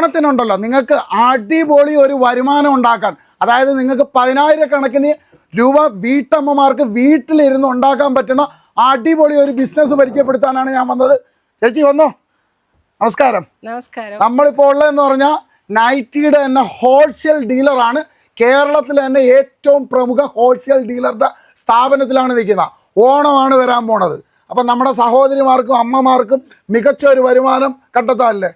ഓണത്തിനുണ്ടല്ലോ നിങ്ങൾക്ക് അടിപൊളി ഒരു വരുമാനം ഉണ്ടാക്കാൻ അതായത് നിങ്ങൾക്ക് പതിനായിരക്കണക്കിന് രൂപ വീട്ടമ്മമാർക്ക് വീട്ടിലിരുന്ന് ഉണ്ടാക്കാൻ പറ്റുന്ന അടിപൊളി ഒരു ബിസിനസ് പരിചയപ്പെടുത്താനാണ് ഞാൻ വന്നത്. ചേച്ചി വന്നോ? നമസ്കാരം. നമസ്കാരം. നമ്മളിപ്പോൾ ഉള്ളതെന്ന് പറഞ്ഞാൽ നൈറ്റിയുടെ തന്നെ ഹോൾസെയിൽ ഡീലറാണ്. കേരളത്തിൽ തന്നെ ഏറ്റവും പ്രമുഖ ഹോൾസെയിൽ ഡീലറുടെ സ്ഥാപനത്തിലാണ് നിൽക്കുന്നത്. ഓണമാണ് വരാൻ പോണത്. അപ്പം നമ്മുടെ സഹോദരിമാർക്കും അമ്മമാർക്കും മികച്ച ഒരു വരുമാനം കണ്ടെത്താമല്ലേ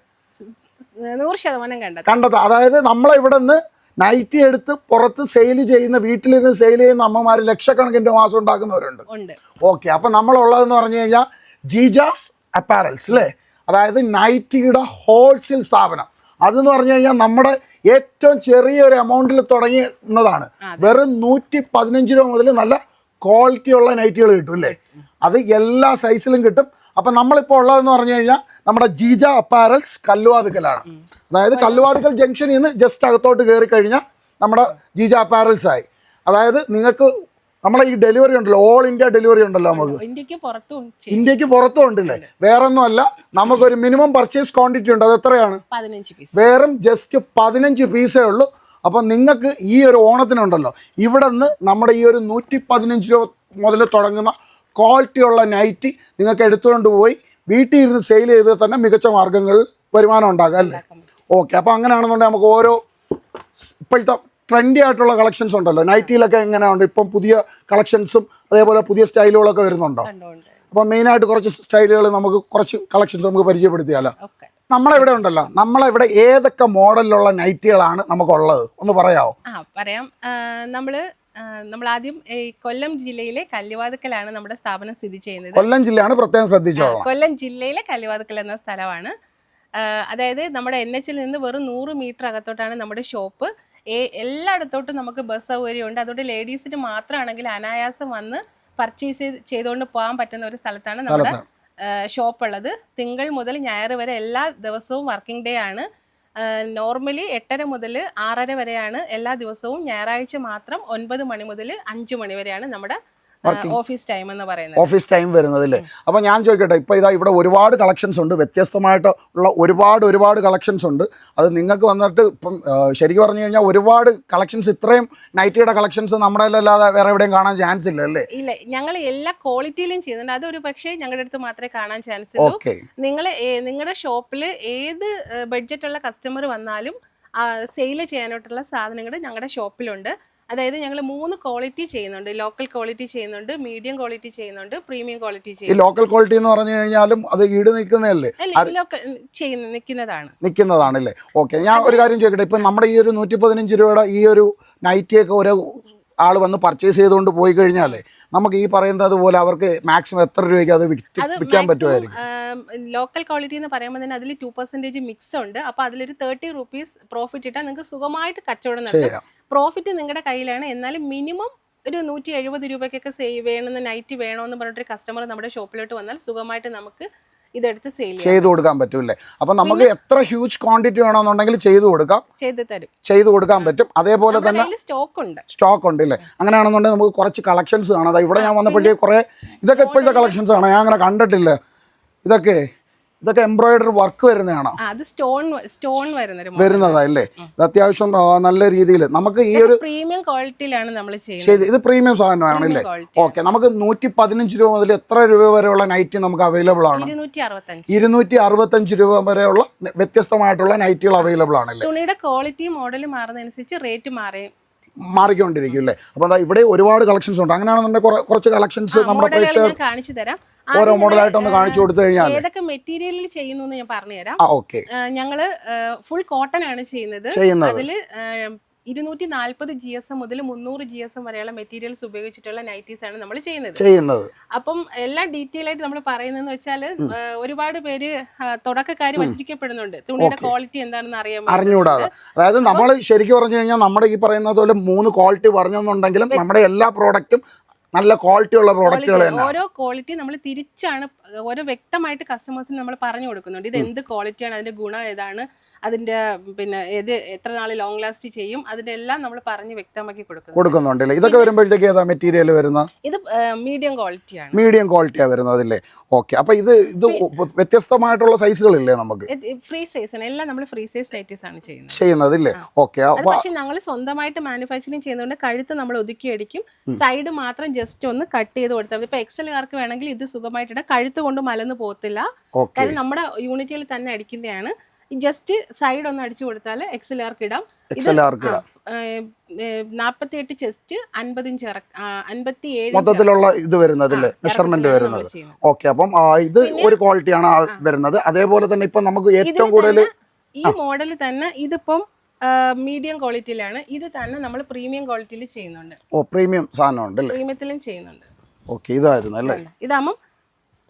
നൂറ് ശതമാനം കണ്ടത്. കണ്ടത്. അതായത് നമ്മളെ ഇവിടെ നിന്ന് നൈറ്റി എടുത്ത് പുറത്ത് സെയിൽ ചെയ്യുന്ന വീട്ടിലിരുന്ന് സെയിൽ ചെയ്യുന്ന അമ്മമാർ ലക്ഷക്കണക്കിന് മാസം ഉണ്ടാക്കുന്നവരുണ്ട്. ഉണ്ട്. ഓക്കെ അപ്പം നമ്മളുള്ളതെന്ന് പറഞ്ഞു കഴിഞ്ഞാൽ ജീജാസ് അപ്പാരൽസ് അല്ലേ അതായത് നൈറ്റിയുടെ ഹോൾസെയിൽ സ്ഥാപനം. അതെന്ന് പറഞ്ഞു കഴിഞ്ഞാൽ നമ്മുടെ ഏറ്റവും ചെറിയൊരു എമൗണ്ടിൽ തുടങ്ങുന്നതാണ് വെറും നൂറ്റി പതിനഞ്ച് രൂപ മുതൽ നല്ല ക്വാളിറ്റിയുള്ള നൈറ്റികൾ കിട്ടും അല്ലേ അത് എല്ലാ സൈസിലും കിട്ടും. അപ്പൊ നമ്മളിപ്പോൾ ഉള്ളതെന്ന് പറഞ്ഞു കഴിഞ്ഞാൽ നമ്മുടെ ജീജ അപ്പാരൽസ് കല്ലുവാതുക്കലാണ്. അതായത് കല്ലുവാതുക്കൽ ജംഗ്ഷനിൽ നിന്ന് ജസ്റ്റ് അകത്തോട്ട് കയറി കഴിഞ്ഞാൽ നമ്മുടെ ജീജ അപ്പാരൽസ് ആയി. അതായത് നിങ്ങൾക്ക് നമ്മളെ ഈ ഡെലിവറി ഉണ്ടല്ലോ ഓൾ ഇന്ത്യ ഡെലിവറി ഉണ്ടല്ലോ നമുക്ക്. ഇന്ത്യയ്ക്ക് പുറത്തും ഉണ്ടല്ലേ വേറെ ഒന്നുമല്ല നമുക്കൊരു മിനിമം പർച്ചേസ് ക്വാണ്ടിറ്റി ഉണ്ട്. അത് എത്രയാണ്? വെറും ജസ്റ്റ് പതിനഞ്ച് പീസേ ഉള്ളൂ. അപ്പം നിങ്ങൾക്ക് ഈ ഒരു ഓണത്തിനുണ്ടല്ലോ. ഇവിടെ നിന്ന് നമ്മുടെ ഈ ഒരു നൂറ്റി പതിനഞ്ച് രൂപ മുതൽ തുടങ്ങുന്ന ക്വാളിറ്റിയുള്ള നൈറ്റി നിങ്ങൾക്ക് എടുത്തുകൊണ്ട് പോയി വീട്ടിൽ ഇരുന്ന് സെയിൽ ചെയ്ത് തന്നെ മികച്ച മാർഗങ്ങളിൽ വരുമാനം ഉണ്ടാക്കാം അല്ലേ? ഓക്കെ അപ്പോൾ അങ്ങനെയാണെന്നുണ്ടെങ്കിൽ നമുക്ക് ഓരോ ഇപ്പോഴത്തെ ട്രെൻഡി ആയിട്ടുള്ള കളക്ഷൻസ് ഉണ്ടല്ലോ. നൈറ്റിയിലൊക്കെ എങ്ങനെയുണ്ട്? ഇപ്പം പുതിയ കളക്ഷൻസും അതേപോലെ പുതിയ സ്റ്റൈലുകളൊക്കെ വരുന്നുണ്ടോ? അപ്പം മെയിനായിട്ട് കുറച്ച് സ്റ്റൈലുകൾ നമുക്ക് കുറച്ച് കളക്ഷൻസ് നമുക്ക് പരിചയപ്പെടുത്തിയാലോ? നമ്മളിവിടെ ഉണ്ടല്ലോ? നമ്മളിവിടെ ഏതൊക്കെ മോഡലിലുള്ള നൈറ്റികളാണ് നമുക്കുള്ളത്? ഒന്ന് പറയാമോ ആ പറയാം. നമ്മൾ നമ്മൾ ആദ്യം കൊല്ലം ജില്ലയിലെ കല്ലുവാതുക്കലാണ് നമ്മുടെ സ്ഥാപനം സ്ഥിതി ചെയ്യുന്നത്. കൊല്ലം ജില്ലയാണ് പ്രത്യേകം ശ്രദ്ധിച്ചോളാം കൊല്ലം ജില്ലയിലെ കല്ലുവാതുക്കൽ എന്ന സ്ഥലമാണ്. അതായത് നമ്മുടെ എൻ എച്ചിൽ നിന്ന് വെറും നൂറ് മീറ്റർ അകത്തോട്ടാണ് നമ്മുടെ ഷോപ്പ്. എല്ലായിടത്തോട്ടും നമുക്ക് ബസ് സൗകര്യമുണ്ട്. അതുകൊണ്ട് ലേഡീസിന് മാത്രമാണെങ്കിൽ അനായാസം വന്ന് പർച്ചേസ് ചെയ്തുകൊണ്ട് പോകാൻ പറ്റുന്ന ഒരു സ്ഥലത്താണ് നമ്മുടെ ഷോപ്പ് ഉള്ളത് തിങ്കൾ മുതൽ ഞായർ വരെ എല്ലാ ദിവസവും വർക്കിംഗ് ഡേ ആണ്. നോർമലി എട്ടര മുതൽ ആറര വരെയാണ് എല്ലാ ദിവസവും ഞായറാഴ്ച മാത്രം ഒൻപത് മണി മുതൽ അഞ്ച് മണി വരെയാണ് നമ്മുടെ ഓഫീസ് ടൈം എന്ന് പറയുന്നത്. ഓഫീസ് ടൈം അപ്പോൾ ഞാൻ ചോദിക്കട്ടെ ഇപ്പോൾ ഇതാ ഇവിടെ ഒരുപാട് കളക്ഷൻസ് ഉണ്ട് വ്യത്യസ്തമായിട്ട് ഉള്ള ഒരുപാട് ഒരുപാട് കളക്ഷൻസ് ഉണ്ട്. അത് നിങ്ങൾക്ക് വന്നിട്ട് ഇപ്പം ശരിക്കും പറഞ്ഞു കഴിഞ്ഞാൽ ഒരുപാട് കളക്ഷൻസ് ഇത്രയും നൈറ്റിയുടെ കളക്ഷൻസ് നമ്മുടെ അല്ലാതെ വേറെ എവിടെയും കാണാൻ ചാൻസ് ഇല്ല അല്ലേ? ഇല്ല ഞങ്ങൾ എല്ലാ ക്വാളിറ്റിയിലും ചെയ്യുന്നുണ്ട്. അതൊരു പക്ഷേ ഞങ്ങളുടെ അടുത്ത് മാത്രമേ കാണാൻ ചാൻസ് ഉള്ളൂ. ഓക്കെ നിങ്ങൾ നിങ്ങളുടെ ഷോപ്പിൽ ഏത് ബഡ്ജറ്റ് ഉള്ള കസ്റ്റമർ വന്നാലും സെയിൽ ചെയ്യാനായിട്ടുള്ള സാധനങ്ങൾ ഞങ്ങളുടെ ഷോപ്പിലുണ്ട് അതായത് ഞങ്ങൾ മൂന്ന് ക്വാളിറ്റി ചെയ്യുന്നുണ്ട്. ലോക്കൽ ക്വാളിറ്റി ചെയ്യുന്നുണ്ട് മീഡിയം ക്വാളിറ്റി ചെയ്യുന്നുണ്ട് പ്രീമിയം ക്വാളിറ്റി ഈ ചെയ്യുന്നുണ്ട്. ലോക്കൽ ക്വാളിറ്റി എന്ന് പറഞ്ഞു കഴിഞ്ഞാലും അത് ഈട് നിൽക്കുന്നതല്ലേ? ചെയ്യുന്ന നിൽക്കുന്നതാണ്. അല്ലേ ഓക്കെ ഞാൻ ഒരു കാര്യം ചോദിക്കട്ടെ. ഇപ്പം നമ്മുടെ ഈ ഒരു നൂറ്റി പതിനഞ്ച് രൂപയുടെ ഈ ഒരു നൈറ്റിയൊക്കെ ഒരു ആൾ വന്ന് പർച്ചേസ് ചെയ്തുകൊണ്ട് പോയി കഴിഞ്ഞാലേ നമുക്ക് ഈ പറയുന്നത് പോലെ അവർക്ക് മാക്സിമം എത്ര രൂപയ്ക്ക് അത് വിൽക്കാൻ പറ്റുമായിരിക്കും. ലോക്കൽ ക്വാളിറ്റി എന്ന് പറയുമ്പോൾ തന്നെ അതിൽ ടു പെർസെന്റേജ് മിക്സ് ഉണ്ട്. അപ്പോൾ അതിലൊരു തേർട്ടി റുപ്പീസ് പ്രോഫിറ്റ് ഇട്ടാൽ നിങ്ങൾക്ക് സുഖമായിട്ട് കച്ചവടം നടത്താം. പ്രോഫിറ്റ് നിങ്ങളുടെ കയ്യിലാണ്. എന്നാലും മിനിമം ഒരു നൂറ്റി എഴുപത് രൂപയ്ക്കൊക്കെ സേവ് വേണമെന്ന് നൈറ്റ് വേണമെന്ന് പറഞ്ഞിട്ടൊരു കസ്റ്റമർ നമ്മുടെ ഷോപ്പിലോട്ട് വന്നാൽ സുഖമായിട്ട് നമുക്ക് ഇതെടുത്ത് സെയിൽ ചെയ്തു കൊടുക്കാൻ പറ്റൂല്ലേ? അപ്പൊ നമുക്ക് എത്ര ഹ്യൂജ് ക്വാണ്ടിറ്റി വേണമെന്നുണ്ടെങ്കിൽ ചെയ്തു കൊടുക്കാം. ചെയ്ത് തരും. ചെയ്തു കൊടുക്കാൻ പറ്റും. അതേപോലെ തന്നെ സ്റ്റോക്ക് ഉണ്ട്. സ്റ്റോക്ക് ഉണ്ട് ഇല്ലേ? അങ്ങനെയാണെന്നുണ്ടെങ്കിൽ നമുക്ക് കുറച്ച് കളക്ഷൻസ് കാണാം. ഇവിടെ ഞാൻ വന്നപ്പോഴേ കുറെ ഇതൊക്കെ ഇപ്പോഴത്തെ കളക്ഷൻസ് ആണ്. ഞാൻ അങ്ങനെ കണ്ടിട്ടില്ല. ഇതൊക്കെ ഇതൊക്കെ എംബ്രോയിഡറി വർക്ക് വരുന്നതാണോ? അത് സ്റ്റോൺ സ്റ്റോൺ വരുന്നതാ അല്ലേ ഇത് അത്യാവശ്യം നല്ല രീതിയിൽ. നമുക്ക് ഈ ഒരു പ്രീമിയം ക്വാളിറ്റിയിലാണ് നമ്മൾ ചെയ്യുന്നത്. ഇത് പ്രീമിയം സാധനമാണ് അല്ലേ? ഓക്കെ നമുക്ക് നൂറ്റി പതിനഞ്ച് രൂപ മുതൽ എത്ര രൂപ വരെയുള്ള നൈറ്റി നമുക്ക് അവൈലബിൾ ആണ്? ഇരുന്നൂറ്റി അറുപത്തഞ്ച് രൂപ വരെയുള്ള വ്യത്യസ്തമായിട്ടുള്ള നൈറ്റികൾ അവൈലബിൾ ആണല്ലേ തുണിയുടെ ക്വാളിറ്റി മോഡൽ മാറുന്നതനുസരിച്ച് റേറ്റ് മാറി മാറിക്കൊണ്ടിരിക്കും അല്ലേ? അപ്പോൾ ഇവിടെ ഒരുപാട് കളക്ഷൻസ് ഉണ്ട്. അങ്ങനെയാണെന്നുണ്ടെങ്കിൽ നമ്മുടെ കുറച്ച് കളക്ഷൻസ് നമ്മുടെ കാണിച്ചു തരാം. ഓരോ മോഡലായിട്ട് ഒന്ന് കാണിച്ചു കൊടുത്തു കഴിഞ്ഞാൽ ഏതൊക്കെ മെറ്റീരിയലിൽ ചെയ്യുന്നു ഞാൻ പറഞ്ഞു തരാം ഓക്കെ. ഞങ്ങൾ ഫുൾ കോട്ടൺ ആണ് ചെയ്യുന്നത്. അതിൽ ഇരുന്നൂറ്റി നാൽപ്പത് ജി എസ് എം മുതൽ മുന്നൂറ് ജി എസ് എം വരെയുള്ള മെറ്റീരിയൽസ് ഉപയോഗിച്ചിട്ടുള്ള നൈറ്റീസ് ആണ് നമ്മൾ ചെയ്യുന്നത്. ചെയ്യുന്നത്. അപ്പം എല്ലാം ഡീറ്റെയിൽ ആയിട്ട് നമ്മൾ പറയുന്നതെന്ന് വെച്ചാൽ ഒരുപാട് പേര് തുടക്കക്കാർ തുടക്കക്കാര് വഞ്ചിക്കപ്പെടുന്നുണ്ട്. തുണിയുടെ ക്വാളിറ്റി എന്താണെന്ന് അറിയാൻ അറിഞ്ഞുകൂടാതെ. അതായത് നമ്മൾ ശരിക്കും പറഞ്ഞു കഴിഞ്ഞാൽ നമ്മുടെ ഈ പറയുന്നത് പോലെ മൂന്ന് ക്വാളിറ്റി പറഞ്ഞെന്നുണ്ടെങ്കിലും നമ്മുടെ എല്ലാ പ്രോഡക്റ്റും നല്ല ക്വാളിറ്റി ഉള്ള പ്രോഡക്റ്റുകൾ തന്നെ ഓരോ ക്വാളിറ്റി നമ്മൾ തിരിച്ചാണ് ഓരോ വ്യക്തമായിട്ട് കസ്റ്റമേഴ്സിന് നമ്മൾ പറഞ്ഞു കൊടുക്കുന്നുണ്ട്. ഇത് എന്ത് ക്വാളിറ്റിയാണ് അതിന്റെ ഗുണം ഏതാണ് അതിന്റെ പിന്നെ ഏത് എത്ര നാൾ ലോങ് ലാസ്റ്റ് ചെയ്യും അതിന്റെ എല്ലാം നമ്മൾ പറഞ്ഞ് വ്യക്തമാക്കി കൊടുക്കുന്നു കൊടുക്കുന്നുണ്ടല്ലേ? ഇതൊക്കെ വരുമ്പോഴത്തേക്ക് ഏതാ മെറ്റീരിയൽ വരുന്ന? ഇത് മീഡിയം ക്വാളിറ്റിയാണ് മീഡിയം ക്വാളിറ്റിയാണ് വരുന്നത് വരുന്നതല്ലേ ഓക്കെ അപ്പൊ ഇത് ഇത് വ്യത്യസ്തമായിട്ടുള്ള സൈസുകളില്ലേ നമുക്ക്? ഫ്രീ സൈസ് ആണ്. എല്ലാം നമ്മൾ ഫ്രീ സൈസ് നൈറ്റീസ് ആണ് ചെയ്യുന്നത്. ചെയ്യുന്നതില്ലേ ഓക്കെ അത് അപ്പൊ പക്ഷെ ഞങ്ങൾ സ്വന്തമായിട്ട് മാനുഫാക്ചറിങ് ചെയ്യുന്നതുകൊണ്ട് കഴുത്ത് നമ്മൾ ഒതുക്കി അടിക്കും സൈഡ് മാത്രം ജസ്റ്റ് ഒന്ന് കട്ട് ചെയ്ത് കൊടുത്താൽ മതി. ഇപ്പൊ എക്സലുകാർക്ക് വേണമെങ്കിൽ ഇത് സുഖമായിട്ടിടാം. കഴുത്ത് കൊണ്ട് മലന്ന് പോകത്തില്ല. കാരണം കാര്യം നമ്മുടെ യൂണിറ്റുകളിൽ തന്നെ അടിക്കുന്നതാണ്. ജസ്റ്റ് സൈഡ് ഒന്ന് അടിച്ചു കൊടുത്താൽ എക്സലുകാർക്ക് ഇടാം. എക്സൽ ആർക്ക് ഇടാം നാൽപ്പത്തി എട്ട് ചെസ്റ്റ് അൻപത് ഇഞ്ച് അൻപത്തി ഏഴ് മൊത്തത്തിലുള്ള ഇത് വരുന്നത് മെഷർമെന്റ് വരുന്നത്. ഓക്കെ അപ്പം ഇത് ഒരു ക്വാളിറ്റിയാണ് വരുന്നത്. അതേപോലെ തന്നെ ഇപ്പൊ നമുക്ക് ഏറ്റവും കൂടുതൽ ഈ മോഡൽ തന്നെ ഇതിപ്പം മീഡിയം ക്വാളിറ്റിയിലാണ് ഇത് തന്നെ നമ്മൾ പ്രീമിയം ക്വാളിറ്റിയിൽ ചെയ്യുന്നുണ്ട്. ഓ പ്രീമിയം സാധനമുണ്ട് പ്രീമിയത്തിലും ചെയ്യുന്നുണ്ട്. ഓക്കെ ഇതായിരുന്നു അല്ലേ? ഇതാകുമ്പോൾ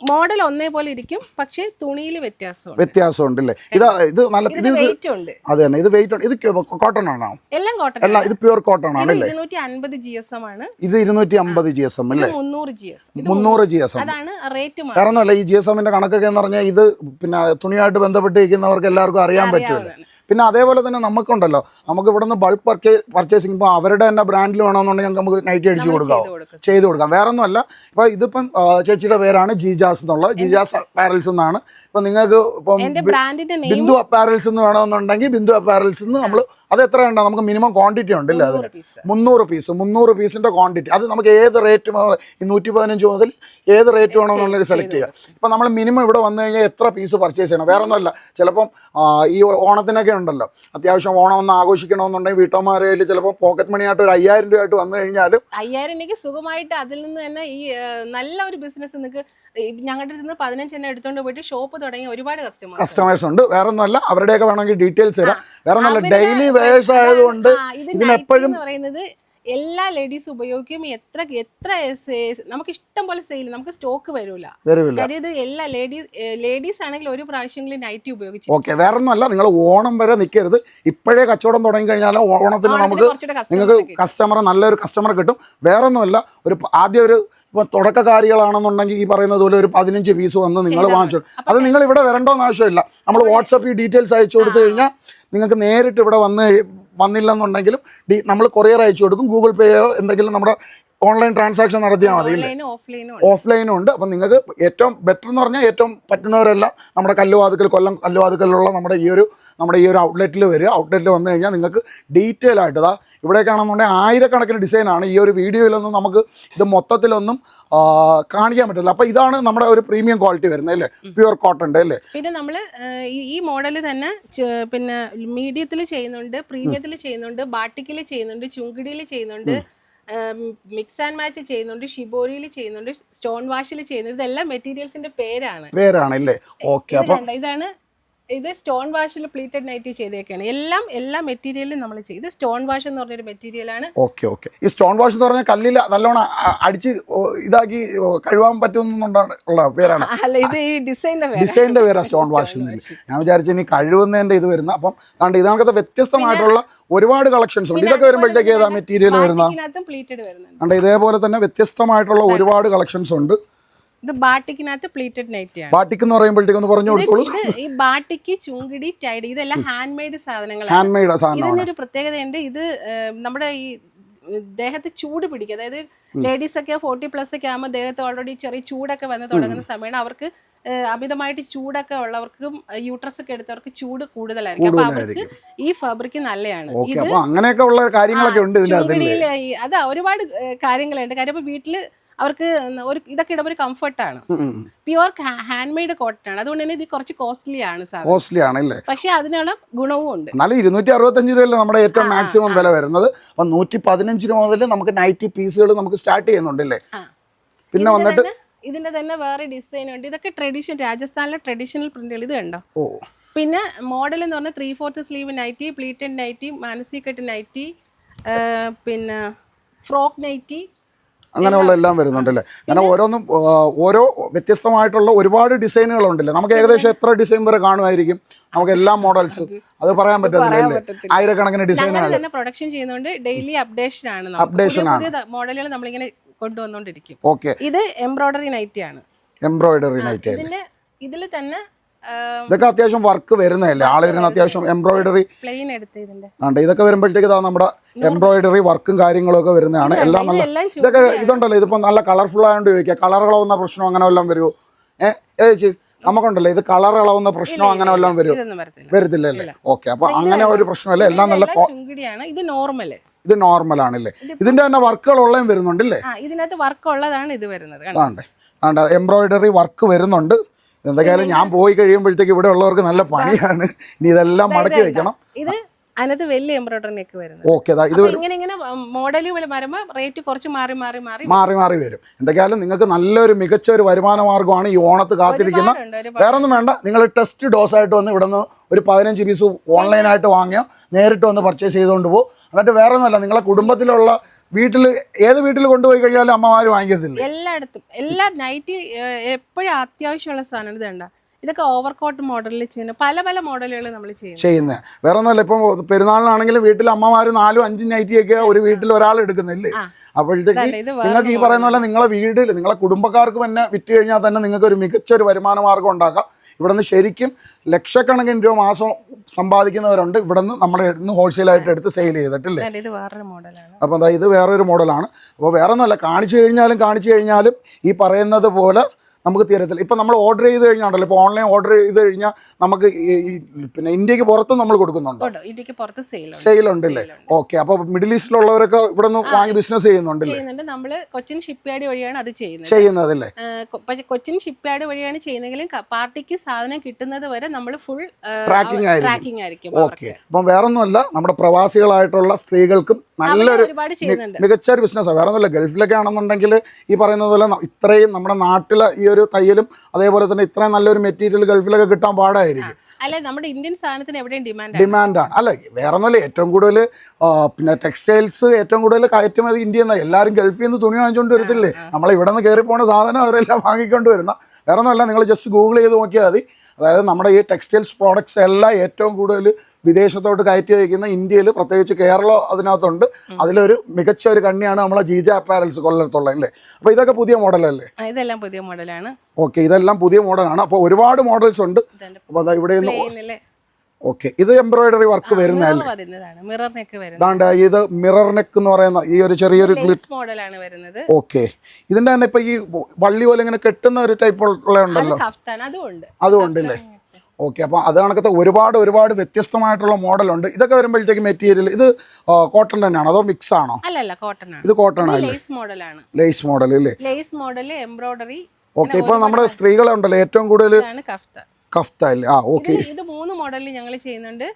മോഡൽ ഒന്നേ പോലെ ഇരിക്കും പക്ഷേ തുണിയിൽ വ്യത്യാസമുണ്ട്. വ്യത്യാസം ഉണ്ട് അല്ലേ ഇത് ഇത് നല്ല ഇത് വെയിറ്റ് ഉണ്ട്. അത് തന്നെ ഇത് വെയിറ്റ് ഉണ്ട്. ഇത് കോട്ടൺ ആണോ? എല്ലാം കോട്ടൺ അല്ല ഇത് പ്യുവർ കോട്ടൺ ആണ് അല്ലേ ഇരുന്നൂറ്റി അൻപത് ജി എസ് എം ആണ്. ഇത് ഇരുന്നൂറ്റി അമ്പത് ജി എസ് എം അല്ലേ? മുന്നൂറ് ജി എസ് മുന്നൂറ് ജി എസ് എം അതാണ് റേറ്റ് കാരണം ഒന്നുമല്ല ഈ ന്റെ കണക്കൊക്കെ എന്ന് പറഞ്ഞാൽ ഇത് പിന്നെ തുണിയായിട്ട് ബന്ധപ്പെട്ടിരിക്കുന്നവർക്ക് എല്ലാവർക്കും അറിയാൻ പറ്റുമല്ലോ. പിന്നെ അതേപോലെ തന്നെ നമുക്കുണ്ടല്ലോ നമുക്ക് ഇവിടെ നിന്ന് ബൾക്ക് പർച്ചേ പർച്ചേസിംഗ് ഇപ്പോൾ അവരുടെ തന്നെ ബ്രാൻഡിൽ വേണമെന്നുണ്ടെങ്കിൽ ഞങ്ങൾക്ക് നമുക്ക് നൈറ്റി അടിച്ചു കൊടുക്കാം. ചെയ്ത് കൊടുക്കാം. വേറെ ഒന്നുമല്ല ഇപ്പോൾ ഇതിപ്പം ചേച്ചിയുടെ പേരാണ് ജിജാസ് എന്നുള്ള ജിജാസ് അപ്പാരൽസ് എന്നാണ്. ഇപ്പം നിങ്ങൾക്ക് ഇപ്പം ബിന്ദു അപ്പാരൽസ് എന്ന് വേണമെന്നുണ്ടെങ്കിൽ ബിന്ദു അപ്പാരൽസ് എന്ന് നമ്മൾ അത് എത്ര ഉണ്ടോ നമുക്ക് മിനിമം ക്വാണ്ടിറ്റി ഉണ്ടല്ലേ അതിന്? പീസ് മുന്നൂറ് പീസ് മുന്നൂറ് പീസിന്റെ ക്വാണ്ടിറ്റി അത് നമുക്ക് ഏത് റേറ്റ് ഈ നൂറ്റി പതിനഞ്ച് മുതൽ ഏത് റേറ്റ് വേണമെന്നുള്ളത് സെലക്ട് ചെയ്യുക. ഇപ്പം നമ്മൾ മിനിമം ഇവിടെ വന്നു കഴിഞ്ഞാൽ എത്ര പീസ് പർച്ചേസ് ചെയ്യണം? വേറെ ഒന്നുമല്ല ചിലപ്പം ഈ ഓണത്തിനൊക്കെ ഉണ്ടല്ലോ. അത്യാവശ്യം ഓണം ഒന്ന് ആഘോഷിക്കണമെന്നുണ്ടെങ്കിൽ വീട്ടമ്മമാരെ കയ്യിൽ ചിലപ്പോൾ പോക്കറ്റ് മണിയായിട്ട് ഒരു അയ്യായിരം രൂപയായിട്ട് വന്നു കഴിഞ്ഞാലും അയ്യായിരം രൂപയ്ക്ക് സുഖമായിട്ട് അതിൽ നിന്ന് തന്നെ ഈ നല്ല ഒരു ബിസിനസ് നിങ്ങൾക്ക് ഞങ്ങളുടെ നിന്ന് പതിനഞ്ചെണ്ണം എടുത്തുകൊണ്ട് പോയിട്ട് ഷോപ്പ് തുടങ്ങിയ ഒരുപാട് കസ്റ്റമേഴ്സ് കസ്റ്റമേഴ്സ് ഉണ്ട്. വേറെ ഒന്നുമല്ല അവരുടെയൊക്കെ വേണമെങ്കിൽ ഡീറ്റെയിൽസ് തരാം വേറെ ഡെയിലി വേഴ്സ് ആയതുകൊണ്ട് ഇതിനെപ്പോഴും പറയുന്നത് എല്ലാ ലേഡീസ് ഉപയോഗിക്കും. എത്ര എത്ര നമുക്ക് ഇഷ്ടം പോലെ സെയിൽ നമുക്ക് സ്റ്റോക്ക് വരൂല. അതായത് എല്ലാ ലേഡീസ് ലേഡീസ് ആണെങ്കിൽ ഒരു പ്രാവശ്യമെങ്കിലും നൈറ്റി ഉപയോഗിച്ചു. ഓക്കെ വേറെ ഒന്നുമല്ല നിങ്ങൾ ഓണം വരെ നിൽക്കരുത് ഇപ്പോഴേ കച്ചവടം തുടങ്ങി കഴിഞ്ഞാൽ ഓണത്തിന് നമുക്ക് നിങ്ങൾക്ക് കസ്റ്റമർ നല്ലൊരു കസ്റ്റമർ കിട്ടും. വേറെ ഒന്നുമല്ല ഒരു ആദ്യം ഒരു ഇപ്പം തുടക്കക്കാരികളാണെന്നുണ്ടെങ്കിൽ ഈ പറയുന്നത് പോലെ ഒരു പതിനഞ്ച് പീസ് വന്ന് നിങ്ങൾ വാങ്ങിച്ചു. അത് നിങ്ങൾ ഇവിടെ വരണ്ടോന്ന് ആവശ്യമില്ല. നമ്മൾ വാട്സപ്പിൽ ഡീറ്റെയിൽസ് അയച്ചു കൊടുത്തു കഴിഞ്ഞാൽ നിങ്ങൾക്ക് നേരിട്ട് ഇവിടെ വന്ന് വന്നില്ലെന്നുണ്ടെങ്കിലും ഡി നമ്മൾ കൊറിയർ അയച്ചു കൊടുക്കും. ഗൂഗിൾ പേയോ എന്തെങ്കിലും നമ്മുടെ ഓൺലൈൻ ട്രാൻസാക്ഷൻ നടത്തിയാൽ മതി ഓഫ്ലൈനും ഉണ്ട്. അപ്പം നിങ്ങൾക്ക് ഏറ്റവും ബെറ്റർ എന്ന് പറഞ്ഞാൽ ഏറ്റവും പറ്റുന്നവരെല്ലാം നമ്മുടെ കല്ലുവാതുക്കൽ കൊല്ലം കല്ലുവാതുക്കലുള്ള നമ്മുടെ ഈ ഒരു നമ്മുടെ ഈ ഒരു ഔട്ട്ലെറ്റിൽ വരിക. ഔട്ട്ലെറ്റിൽ വന്നു കഴിഞ്ഞാൽ നിങ്ങൾക്ക് ഡീറ്റെയിൽ ആയിട്ട് ഇതാ ഇവിടേക്കാണെന്നുണ്ടെങ്കിൽ ആയിരക്കണക്കിന് ഡിസൈനാണ് ഈ ഒരു വീഡിയോയിലൊന്നും നമുക്ക് ഇത് മൊത്തത്തിലൊന്നും കാണിക്കാൻ പറ്റില്ല അപ്പം ഇതാണ് നമ്മുടെ ഒരു പ്രീമിയം ക്വാളിറ്റി വരുന്നത് അല്ലേ? പ്യുവർ കോട്ടന്റെ അല്ലേ? പിന്നെ നമ്മൾ ഈ മോഡൽ തന്നെ പിന്നെ മീഡിയത്തിൽ ചെയ്യുന്നുണ്ട് പ്രീമിയത്തിൽ ചെയ്യുന്നുണ്ട് ബാട്ടിക്കിൽ ചെയ്യുന്നുണ്ട് ചുങ്കിടിയിൽ ചെയ്യുന്നുണ്ട് മിക്സ് ആൻഡ് മാച്ച് ചെയ്യുന്നുണ്ട് ഷിബോരിയിൽ ചെയ്യുന്നുണ്ട് സ്റ്റോൺ വാഷിൽ ചെയ്യുന്നുണ്ട്. ഇതെല്ലാം മെറ്റീരിയൽസിന്റെ പേരാണ്. പേരാണല്ലേ ഓക്കെ ഇത് അപ്പം ഇതാണ് ഇത് സ്റ്റോൺ വാഷിൽ പ്ലീറ്റഡ് നൈറ്റി ചെയ്തേക്കാണ്. എല്ലാം എല്ലാ മെറ്റീരിയലും നമ്മൾ ചെയ്ത് സ്റ്റോൺ വാഷ് എന്ന് പറഞ്ഞൊരു മെറ്റീരിയലാണ് ഓക്കെ ഓക്കെ. ഈ സ്റ്റോൺ വാഷ് എന്ന് പറഞ്ഞാൽ കല്ലിൽ നല്ലോണം അടിച്ച് ഇതാക്കി കഴുകാൻ പറ്റുന്നുണ്ടാണ് ഉള്ള പേരാണ്. അല്ല ഇത് ഈ ഡിസൈനിന്റെ ഡിസൈനിന്റെ പേരാണ് സ്റ്റോൺ വാഷ്. ഞാൻ വിചാരിച്ചു ഇനി കഴിവുന്നതിന്റെ ഇത് വരുന്ന. അപ്പം അതുകൊണ്ട് ഇതിനകത്ത് വ്യത്യസ്തമായിട്ടുള്ള ഒരുപാട് കളക്ഷൻസ് ഉണ്ട്. ഇതൊക്കെ വരുമ്പോഴത്തേക്ക് ഏതാ മെറ്റീരിയൽ വരുന്ന? കണ്ട് പ്ലീറ്റഡ് വരുന്നുണ്ട്. അതുകൊണ്ട് ഇതേപോലെ തന്നെ വ്യത്യസ്തമായിട്ടുള്ള ഒരുപാട് കളക്ഷൻസ് ഉണ്ട്. ഇത് ബാട്ടിക്കിനകത്ത് പ്ലീറ്റഡ് നൈറ്റിയാണ് ബാട്ടിക് എന്ന് പറയുമ്പോഴത്തേക്ക് ഒന്ന് പറഞ്ഞു കൊടുത്തോളൂ. ഈ ബാട്ടിക്ക് ചുങ്കിടി ടൈഡ് ഇതെല്ലാം ഹാൻഡ് മെയ്ഡ് സാധനങ്ങളാണ്. ഹാൻഡ് മെയ്ഡ് സാധനമാണ്. ഇതിനൊരു പ്രത്യേകതയുണ്ട്. ഇത് നമ്മുടെ ഈ ദേഹത്ത് ചൂട് പിടിക്കും. അതായത് ലേഡീസ് ഒക്കെ ഫോർട്ടി പ്ലസ് ഒക്കെ ആകുമ്പോൾ ദേഹത്ത് ഓൾറെഡി ചെറിയ ചൂടൊക്കെ വന്ന് തുടങ്ങുന്ന സമയമാണ്. അവർക്ക് അമിതമായിട്ട് ചൂടൊക്കെ ഉള്ളവർക്കും യൂട്രസ് ഒക്കെ എടുത്തവർക്ക് ചൂട് കൂടുതലായിരിക്കും. അപ്പൊ അവർക്ക് ഈ ഫാബ്രിക് നല്ലതാണ്. അങ്ങനെയൊക്കെ ഉള്ള കാര്യങ്ങളൊക്കെ ഉണ്ട് അതാ ഒരുപാട് കാര്യങ്ങളുണ്ട്. കാര്യം ഇപ്പൊ വീട്ടിൽ അവർക്ക് ഒരു ഇതൊക്കെ ഇടുമ്പോൾ ഒരു കംഫർട്ടാണ് പ്യുവർ ഹാൻഡ് മെയ്ഡ് കോട്ടൺ ആണ്. അതുകൊണ്ട് തന്നെ ഇത് കുറച്ച് കോസ്റ്റ്ലി ആണ് സാധനം. കോസ്റ്റ്ലി ആണ് പക്ഷെ അതിനുള്ള ഗുണവും ഉണ്ട്. എന്നാലും ഇരുന്നൂറ്റി അറുപത്തഞ്ച് രൂപയല്ലേ നമ്മുടെ ഏറ്റവും മാക്സിമം വില വരുന്നത്. അപ്പം നൂറ്റി പതിനഞ്ച് രൂപ മുതൽ നമുക്ക് നൈറ്റി പീസുകൾ നമുക്ക് സ്റ്റാർട്ട് ചെയ്യുന്നുണ്ടല്ലേ? പിന്നെ വന്നിട്ട് ഇതിന്റെ തന്നെ വേറെ ഡിസൈൻ ഉണ്ട്. ഇതൊക്കെ ട്രഡീഷണൽ രാജസ്ഥാനിലെ ട്രഡീഷണൽ പ്രിന്റുകൾ ഇത് കണ്ടോ? പിന്നെ മോഡൽ എന്ന് പറഞ്ഞാൽ three fourth sleeve nighty pleated nighty Manasi cut nighty പിന്നെ ഫ്രോക്ക് നൈറ്റി അങ്ങനെയുള്ള എല്ലാം വരുന്നുണ്ടല്ലേ? അങ്ങനെ ഓരോന്നും ഓരോ വ്യത്യസ്തമായിട്ടുള്ള ഒരുപാട് ഡിസൈനുകൾ ഉണ്ടല്ലേ നമുക്ക് ഏകദേശം എത്ര ഡിസൈൻ വരെ കാണുമായിരിക്കും? നമുക്ക് എല്ലാ മോഡൽസ് അത് പറയാൻ പറ്റത്തില്ല. ആയിരക്കണക്കിന് ഡിസൈനുകൾ ഡിസൈനാണ് പ്രൊഡക്ഷൻ ചെയ്യുന്നതുകൊണ്ട് ഡെയിലി അപ്ഡേഷൻ ആണ് മോഡലുകൾ നമ്മളിങ്ങനെ കൊണ്ടുവന്നുകൊണ്ടിരിക്കും ഓക്കെ ഇത് എംബ്രോയിഡറി നൈറ്റി ആണ്. എംബ്രോയിഡറി നൈറ്റി ഇതിൽ തന്നെ ഇതൊക്കെ അത്യാവശ്യം വർക്ക് വരുന്നതല്ലേ? ആൾ വരുന്ന അത്യാവശ്യം എംബ്രോയിഡറി ഉണ്ട് ഇതൊക്കെ വരുമ്പോഴത്തേക്ക് ഇതാ നമ്മുടെ എംബ്രോയിഡറി വർക്കും കാര്യങ്ങളും ഒക്കെ വരുന്നതാണ്. എല്ലാം നല്ല ഇതൊക്കെ ഇതുണ്ടല്ലോ ഇതിപ്പോ നല്ല കളർഫുൾ ആയതുകൊണ്ട് ചോദിക്കുക കളർ ഇളവുന്ന പ്രശ്നം അങ്ങനെ വല്ലതും വരുമോ ഏഹ് ചേച്ചി നമുക്കുണ്ടല്ലോ ഇത് കളർ ഇളവുന്ന പ്രശ്നം അങ്ങനെ വല്ലതും ഇതൊന്നും വരത്തില്ല. വരത്തില്ലല്ലേ ഓക്കെ അപ്പൊ അങ്ങനെ ഒരു പ്രശ്നമല്ല? എല്ലാം നല്ല ഇത് നോർമൽ ഇത് നോർമൽ ആണല്ലേ ഇതിന്റെ തന്നെ വർക്കുകൾ ഉള്ളതും വരുന്നുണ്ടല്ലേ ഇതിനകത്ത് വർക്ക് ഉള്ളതാണ് ഇത് വരുന്നത് എംബ്രോയിഡറി വർക്ക് വരുന്നുണ്ട്. എന്തൊക്കെയാലും ഞാൻ പോയി കഴിയുമ്പോഴത്തേക്ക് ഇവിടെ ഉള്ളവർക്ക് നല്ല പണിയാണ്. ഇനി ഇതെല്ലാം മടക്കി വെക്കണം. ഇത് അതിനകത്ത് വലിയ എംബ്രോയിഡറി നെക്ക് വരുന്നത്. ഓക്കെ ഇത് ഇങ്ങനെ ഇങ്ങനെ മോഡൽ റേറ്റ് കുറച്ച് മാറി മാറി മാറി മാറി മാറി വരും. എന്തൊക്കെയാലും നിങ്ങൾക്ക് നല്ലൊരു മികച്ച ഒരു വരുമാന മാർഗമാണ് ഈ ഓണത്ത് കാത്തിരിക്കുന്ന. വേറൊന്നും വേറെ ഒന്നും വേണ്ട. നിങ്ങൾ ടെസ്റ്റ് ഡോസ് ആയിട്ട് വന്ന് ഇവിടെ നിന്ന് ഒരു പതിനഞ്ച് പീസ് ഓൺലൈനായിട്ട് വാങ്ങിയോ? നേരിട്ട് വന്ന് പർച്ചേസ് ചെയ്തുകൊണ്ട് പോകും എന്നിട്ട് വേറെ ഒന്നുമല്ല നിങ്ങളെ കുടുംബത്തിലുള്ള വീട്ടിൽ ഏത് വീട്ടിൽ കൊണ്ടുപോയി കഴിഞ്ഞാലും അമ്മമാർ വാങ്ങിയതില്ല എല്ലായിടത്തും. എല്ലാ നൈറ്റ് എപ്പോഴും അത്യാവശ്യമുള്ള സാധനം ഇത് കണ്ട ഓവർ കോട്ട് മോഡലിൽ ചെയ്യുന്ന പല പല മോഡലുകൾ നമ്മൾ ചെയ്യുന്നു ചെയ്യുന്നത്. വേറെ ഒന്നുമല്ല ഇപ്പം പെരുന്നാളിനാണെങ്കിലും വീട്ടിൽ അമ്മമാർ നാലും അഞ്ചും നൈറ്റിയൊക്കെ ഒരു വീട്ടിൽ ഒരാൾ എടുക്കുന്നില്ലേ. അപ്പോഴത്തേക്ക് നിങ്ങൾക്ക് ഈ പറയുന്ന പോലെ നിങ്ങളെ വീട്ടിൽ നിങ്ങളെ കുടുംബക്കാർക്ക് തന്നെ വിറ്റ് കഴിഞ്ഞാൽ തന്നെ നിങ്ങൾക്ക് ഒരു മികച്ച ഒരു വരുമാന മാർഗം ഉണ്ടാക്കാം. ഇവിടുന്ന് ശരിക്കും ലക്ഷക്കണക്കിന് രൂപ മാസം സമ്പാദിക്കുന്നവരുണ്ട്. ഇവിടുന്ന് നമ്മുടെ ഇന്ന് ഹോൾസെയിലായിട്ട് എടുത്ത് സെയിൽ ചെയ്തിട്ടില്ലേ? അപ്പോൾ അതായത് ഇത് വേറൊരു മോഡലാണ് അപ്പോൾ വേറെ ഒന്നുമല്ല കാണിച്ചു കഴിഞ്ഞാലും കാണിച്ചു കഴിഞ്ഞാലും ഈ പറയുന്നത് പോലെ നമുക്ക് തീരത്തില്ല. ഇപ്പം നമ്മൾ ഓർഡർ ചെയ്ത് കഴിഞ്ഞാണ്ടല്ലോ ഇപ്പോൾ ഓൺലൈൻ ഓർഡർ ചെയ്ത് കഴിഞ്ഞാൽ നമുക്ക് ഈ- പിന്നെ ഇന്ത്യയ്ക്ക് പുറത്തും നമ്മൾ കൊടുക്കുന്നുണ്ടോ? ഉണ്ടോ ഇന്ത്യയ്ക്ക് പുറത്ത് സെയിൽ ഉണ്ടല്ലേ? ഓക്കെ അപ്പോൾ മിഡിൽ ഈസ്റ്റിലുള്ളവരൊക്കെ ഇവിടെ നിന്ന് വാങ്ങി ബിസിനസ് ചെയ്യുന്നുണ്ടല്ലേ ചെയ്യുന്നുണ്ട്. നമ്മൾ കൊച്ചിൻ ഷിപ്പ് യാർഡ് വഴിയാണ് അത് ചെയ്യുന്നത്. ചെയ്യുന്നതല്ലേ? കൊച്ചിൻ ഷിപ്പ് യാർഡ് വഴിയാണ് ചെയ്യുന്നതെങ്കിലും പാർട്ടിക്ക് സാധനം കിട്ടുന്നത് വരെ നമ്മൾ ഫുൾ Tracking ആയിരിക്കും. ട്രാക്കിംഗ് ആയിരിക്കും ഓക്കെ അപ്പം വേറെ ഒന്നുമല്ല നമ്മുടെ പ്രവാസികളായിട്ടുള്ള സ്ത്രീകൾക്കും നല്ലൊരു മികച്ച ഒരു ബിസിനസ്സാണ് വേറെ ഒന്നുമില്ല ഗൾഫിലൊക്കെ ആണെന്നുണ്ടെങ്കിൽ ഈ പറയുന്നത് പോലെ ഇത്രയും നമ്മുടെ നാട്ടിലെ ഈ ഒരു തയ്യലും അതേപോലെ തന്നെ ഇത്രയും നല്ലൊരു മെറ്റീരിയൽ ഗൾഫിലൊക്കെ കിട്ടാൻ പാടായിരിക്കും. അല്ലെ നമ്മുടെ ഇന്ത്യൻ സാധനത്തിന് എവിടെയും ഡിമാൻഡ് ഡിമാൻഡാണ് അല്ലെ? വേറെ ഒന്നുമില്ല ഏറ്റവും കൂടുതൽ പിന്നെ ടെക്സ്റ്റൈൽസ് ഏറ്റവും കൂടുതൽ കയറ്റുമതി ഇന്ത്യ എല്ലാവരും ഗൾഫിൽ നിന്ന് തുണി വാങ്ങിച്ചുകൊണ്ട് വരത്തില്ലേ? നമ്മൾ ഇവിടെ നിന്ന് കയറി പോണ സാധനം അവരെല്ലാം വാങ്ങിക്കൊണ്ട് വരുന്ന വേറെ ഒന്നുമല്ല നിങ്ങൾ ജസ്റ്റ് ഗൂഗിൾ ചെയ്ത് നോക്കിയാൽ മതി. അതായത് നമ്മുടെ ഈ ടെക്സ്റ്റൈൽസ് പ്രോഡക്ട്സ് എല്ലാം ഏറ്റവും കൂടുതൽ വിദേശത്തോട്ട് കയറ്റി അയക്കുന്ന ഇന്ത്യയിൽ പ്രത്യേകിച്ച് കേരളം അതിനകത്തുണ്ട്. അതിലൊരു മികച്ച ഒരു കണ്ണിയാണ് നമ്മളെ ജീജ അപ്പാരൽസ് കൊല്ലത്തുള്ള അല്ലേ? അപ്പോൾ ഇതൊക്കെ പുതിയ മോഡലല്ലേ? ഇതെല്ലാം പുതിയ മോഡലാണ്. ഓക്കെ ഇതെല്ലാം പുതിയ മോഡലാണ്. അപ്പോൾ ഒരുപാട് മോഡൽസ് ഉണ്ട്. അപ്പോൾ ഇവിടെ നിന്ന് ഓക്കെ ഇത് എംബ്രോയിഡറി വർക്ക് വരുന്നതല്ലേ? വരുന്നതാണ്. ഇത് മിറർ നെക്ക് എന്ന് പറയുന്ന ഈ ഒരു ചെറിയൊരു മോഡലാണ് വരുന്നത്. ഓക്കെ ഇതിന്റെ തന്നെ ഇപ്പൊ ഈ വള്ളി പോലെ ഇങ്ങനെ കെട്ടുന്ന ഒരു ടൈപ്പ് ഉള്ള ഉണ്ടല്ലോ? കഫ്താൻ അതും ഉണ്ട്. അതും ഉണ്ടല്ലേ? ഓക്കെ അപ്പോൾ അത് കണക്കത്തെ ഒരുപാട് ഒരുപാട് വ്യത്യസ്തമായിട്ടുള്ള മോഡലുണ്ട്. ഇതൊക്കെ വരുമ്പോഴത്തേക്ക് മെറ്റീരിയൽ ഇത് കോട്ടൺ തന്നെയാണ്? അതോ മിക്സ് ആണോ? അല്ലല്ല കോട്ടൺ ആണ്. ഇത് കോട്ടൺ ആണ് ലേസ് മോഡലാണ് ലേസ് മോഡൽ അല്ലേ? ലേസ് മോഡൽ എംബ്രോയിഡറി ഓക്കെ ഇപ്പോൾ നമ്മുടെ സ്ത്രീകളെ ഉണ്ടല്ലോ ഏറ്റവും കൂടുതൽ കഫ്താൻ. ആ ഓക്കെ. ഇത് മൂന്ന് മോഡലിൽ ഞങ്ങൾ ചെയ്യുന്നുണ്ട്.